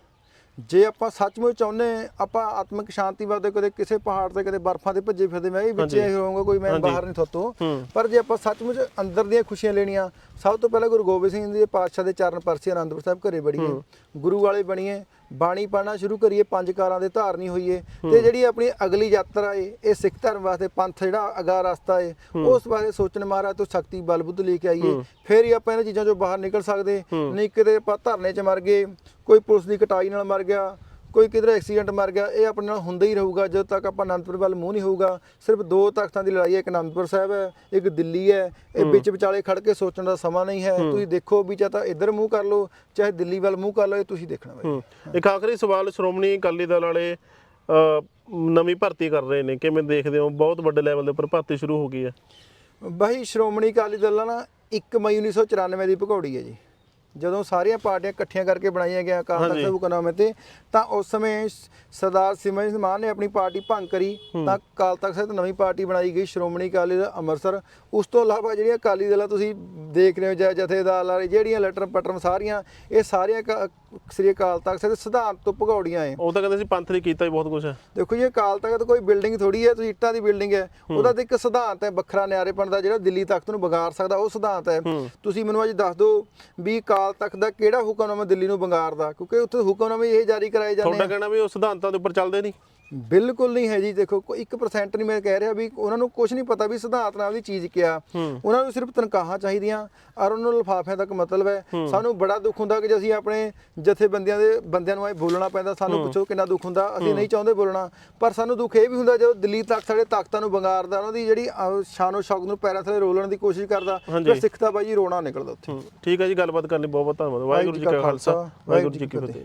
ਜੇ ਆਪਾਂ ਸੱਚਮੁੱਚ ਚਾਹੁੰਦੇ ਆਪਾਂ ਆਤਮਿਕ ਸ਼ਾਂਤੀ ਵਾਸਤੇ ਕਦੇ ਕਿਸੇ ਪਹਾੜ ਤੇ ਕਦੇ ਬਰਫਾਂ ਤੇ ਭੱਜੇ ਫਿਰਦੇ ਮੈਂ ਵੀ ਵਿੱਚ ਹੀ ਹੋਊਂਗਾ ਕੋਈ ਮੈਂ ਬਾਹਰ ਨਹੀਂ ਥੋਤੋ। ਪਰ ਜੇ ਆਪਾਂ ਸੱਚਮੁੱਚ ਅੰਦਰ ਦੀਆਂ ਖੁਸ਼ੀਆਂ ਲੈਣੀਆਂ ਸਭ ਤੋਂ ਪਹਿਲਾਂ ਗੁਰੂ ਗੋਬਿੰਦ ਸਿੰਘ ਜੀ ਦੇ ਪਾਤਸ਼ਾਹ ਦੇ ਚਰਨ ਪਰਸੇ ਅਨੰਦਪੁਰ ਸਾਹਿਬ ਘਰੇ ਵੜੀਏ ਗੁਰੂ ਵਾਲੇ ਬਣੀਏ ਬਾਣੀ ਪੜ੍ਹਨਾ ਸ਼ੁਰੂ ਕਰੀਏ ਪੰਜ ਕਾਰਾਂ ਦੇ ਧਾਰਨੀ ਹੋਈਏ। ਤੇ ਜਿਹੜੀ ਆਪਣੀ ਅਗਲੀ ਯਾਤਰਾ ਏ ਇਹ ਸਿੱਖ ਧਰਮ ਵਾਸਤੇ ਪੰਥ ਜਿਹੜਾ ਅਗਾ ਰਸਤਾ ਏ ਉਸ ਬਾਰੇ ਸੋਚਣ ਮਹਾਰਾਜ ਤੋਂ ਸ਼ਕਤੀ ਬਲ ਬੁੱਧ ਲੈ ਕੇ ਆਈਏ। ਫੇਰ ਹੀ ਆਪਾਂ ਇਹਨਾਂ ਚੀਜ਼ਾਂ ਚੋਂ ਬਾਹਰ ਨਿਕਲ ਸਕਦੇ। ਨਹੀਂ ਕਿਤੇ ਆਪਾਂ ਧਰਨੇ 'ਚ ਮਰ ਗਏ ਕੋਈ ਪੁਲਿਸ ਦੀ ਕਟਾਈ ਨਾਲ ਮਰ ਗਿਆ ਕੋਈ ਕਿਧਰ ਐਕਸੀਡੈਂਟ ਮਰ ਗਿਆ ਇਹ ਆਪਣੇ ਨਾਲ ਹੁੰਦਾ ਹੀ ਰਹੂਗਾ ਜਦੋਂ ਤੱਕ ਆਪਾਂ ਅਨੰਦਪੁਰ ਵੱਲ ਮੂੰਹ ਨਹੀਂ ਹੋਊਗਾ। ਸਿਰਫ ਦੋ ਤਖਤਾਂ ਦੀ ਲੜਾਈ ਹੈ ਇੱਕ ਅਨੰਦਪੁਰ ਸਾਹਿਬ ਹੈ ਇੱਕ ਦਿੱਲੀ ਹੈ। ਇਹ ਵਿੱਚ ਵਿਚਾਲੇ ਖੜ ਕੇ ਸੋਚਣ ਦਾ ਸਮਾਂ ਨਹੀਂ ਹੈ। ਤੁਸੀਂ ਦੇਖੋ ਵੀ ਚਾਹੇ ਤਾਂ ਇੱਧਰ ਮੂੰਹ ਕਰ ਲਓ ਚਾਹੇ ਦਿੱਲੀ ਵੱਲ ਮੂੰਹ ਕਰ ਲਓ ਇਹ ਤੁਸੀਂ ਦੇਖਣਾ ਬਾਈ। ਹੂੰ ਇੱਕ ਆਖਰੀ ਸਵਾਲ ਸ਼੍ਰੋਮਣੀ ਅਕਾਲੀ ਦਲ ਵਾਲੇ ਨਵੀਂ ਭਰਤੀ ਕਰ ਰਹੇ ਨੇ ਕਿਵੇਂ ਦੇਖਦੇ ਹੋ? ਬਹੁਤ ਵੱਡੇ ਲੈਵਲ ਦੇ ਉੱਪਰ ਭਰਤੀ ਸ਼ੁਰੂ ਹੋ ਗਈ ਹੈ। ਬਾਈ ਸ਼੍ਰੋਮਣੀ ਅਕਾਲੀ ਦਲ ਆ ਨਾ 1 ਮਈ 1994 ਦੀ ਭਗੌੜੀ ਹੈ ਜੀ। ਜਦੋਂ ਸਾਰੀਆਂ ਪਾਰਟੀਆਂ ਇਕੱਠੀਆਂ ਕਰਕੇ ਬਣਾਈਆਂ ਗਿਆ ਅਕਾਲ ਤਖਤ। ਸਾਹਿਬ ਹੁਕਮਨਾਮੇ ਤੇ ਤਾਂ ਉਸ ਸਮੇਂ ਸਰਦਾਰ ਸਿਮਰਨ ਮਾਨ ਨੇ ਆਪਣੀ ਪਾਰਟੀ ਭੰਗ ਕਰੀ। ਤਾਂ ਅਕਾਲ ਤਖਤ ਸਾਹਿਬ ਨਵੀਂ ਪਾਰਟੀ ਬਣਾਈ ਗਈ ਸ਼੍ਰੋਮਣੀ ਅਕਾਲੀ ਦਲ ਅੰਮ੍ਰਿਤਸਰ। ਉਸ ਤੋਂ ਇਲਾਵਾ ਜਿਹੜੀਆਂ ਅਕਾਲੀ ਦਲਾਂ ਤੁਸੀਂ ਦੇਖ ਰਹੇ ਹੋ ਜਥੇਦਾਰ ਜਿਹੜੀਆਂ ਲੈਟਰ ਪਟਰਮ ਸਾਰੀਆਂ ਇਹ ਸਾਰੀਆਂ ਸ੍ਰੀ ਅਕਾਲ ਤਖਤ ਸਾਹਿਬ ਦੇ ਸਿਧਾਂਤ ਤੋਂ ਭਗੌੜੀਆਂ ਏ। ਉਹ ਤਾਂ ਕਹਿੰਦੇ ਸੀ ਪੰਥ ਲਈ ਕੀਤਾ ਹੀ ਬਹੁਤ ਕੁਝ ਹੈ ਦੇਖੋ ਜੀ ਅਕਾਲ ਤਖਤ ਕੋਈ ਬਿਲਡਿੰਗ ਥੋੜੀ ਹੈ ਤੁਸੀਂ ਇੱਟਾਂ ਦੀ ਬਿਲਡਿੰਗ ਹੈ। ਉਹਦਾ ਤਾਂ ਇੱਕ ਸਿਧਾਂਤ ਹੈ ਵੱਖਰਾ ਨਿਆਰੇਪਣ ਦਾ ਜਿਹੜਾ ਦਿੱਲੀ ਤਖਤ ਨੂੰ ਵਿਗਾੜ ਸਕਦਾ ਉਹ ਸਿਧਾਂਤ ਹੈ। ਤੁਸੀਂ ਮੈਨੂੰ ਅੱਜ ਦੱਸ ਦਿਓ ਵੀ ਅਕਾਲ ਤਖਤ ਦਾ ਕਿਹੜਾ ਹੁਕਮਨਾਮਾ ਦਿੱਲੀ ਨੂੰ ਵਿਗਾੜਦਾ ਕਿਉਂਕਿ ਉੱਥੇ ਹੁਕਮਨਾਮੇ ਇਹ ਜਾਰੀ ਕਰਾਏ ਜਾਂਦੇ ਤੁਹਾਡਾ ਆ। ਕਹਿਣਾ ਵੀ ਉਹ ਸਿਧਾਂਤਾਂ ਦੇ ਉੱਪਰ ਚੱਲਦੇ ਨਹੀਂ। ਬਿਲਕੁਲ ਨਹੀਂ ਹੈ ਜੀ ਦੇਖੋ ਕੋਈ 1% ਨਹੀਂ ਮੈਂ ਕਹਿ ਰਿਹਾ ਵੀ ਉਹਨਾਂ ਨੂੰ ਕੁਝ ਨਹੀਂ ਪਤਾ ਵੀ ਸਿਧਾਂਤ ਨਾਲ ਦੀ ਚੀਜ਼ ਕਿਆ। ਉਹਨਾਂ ਨੂੰ ਸਿਰਫ ਤਨਖਾਹਾਂ ਚਾਹੀਦੀਆਂ ਔਰ ਉਹਨਾਂ ਨੂੰ ਲਿਫਾਫਿਆਂ ਤੱਕ ਮਤਲਬ ਹੈ। ਸਾਨੂੰ ਬੜਾ ਦੁੱਖ ਹੁੰਦਾ ਕਿ ਜੇ ਅਸੀਂ ਆਪਣੇ ਜਥੇਬੰਦੀਆਂ ਦੇ ਬੰਦਿਆਂ ਨੂੰ ਐ ਬੋਲਣਾ ਪੈਂਦਾ ਸਾਨੂੰ ਪੁੱਛੋ ਕਿੰਨਾ ਦੁੱਖ ਹੁੰਦਾ ਅਸੀਂ ਨਹੀਂ ਚਾਹੁੰਦੇ ਬੋਲਣਾ। ਪਰ ਸਾਨੂੰ ਦੁੱਖ ਇਹ ਵੀ ਹੁੰਦਾ ਜਦੋਂ ਦਿੱਲੀ ਤੱਕ ਸਾਡੇ ਤਾਕਤਾਂ ਨੂੰ ਬੰਗਾਰਦਾ ਉਹਨਾਂ ਦੀ ਜਿਹੜੀ ਸ਼ਾਨੋ ਸ਼ੌਕ ਨੂੰ ਪੈਰਾਂ ਥੱਲੇ ਰੋਲਣ ਦੀ ਕੋਸ਼ਿਸ਼ ਕਰਦਾ। ਫਿਰ ਸਿੱਖ ਤਾਂ ਬਾਈ ਰੋਣਾ ਨਿਕਲਦਾ ਉੱਥੇ। ਠੀਕ ਹੈ ਜੀ ਗੱਲਬਾਤ ਕਰਨ ਲਈ ਬਹੁਤ ਬਹੁਤ ਧੰਨਵਾਦ। ਵਾਹਿਗੁਰੂ ਜੀ ਕਾ ਖਾਲਸਾ ਵਾਹਿਗੁਰੂ ਜੀ ਕੀ ਫਤਿਹ।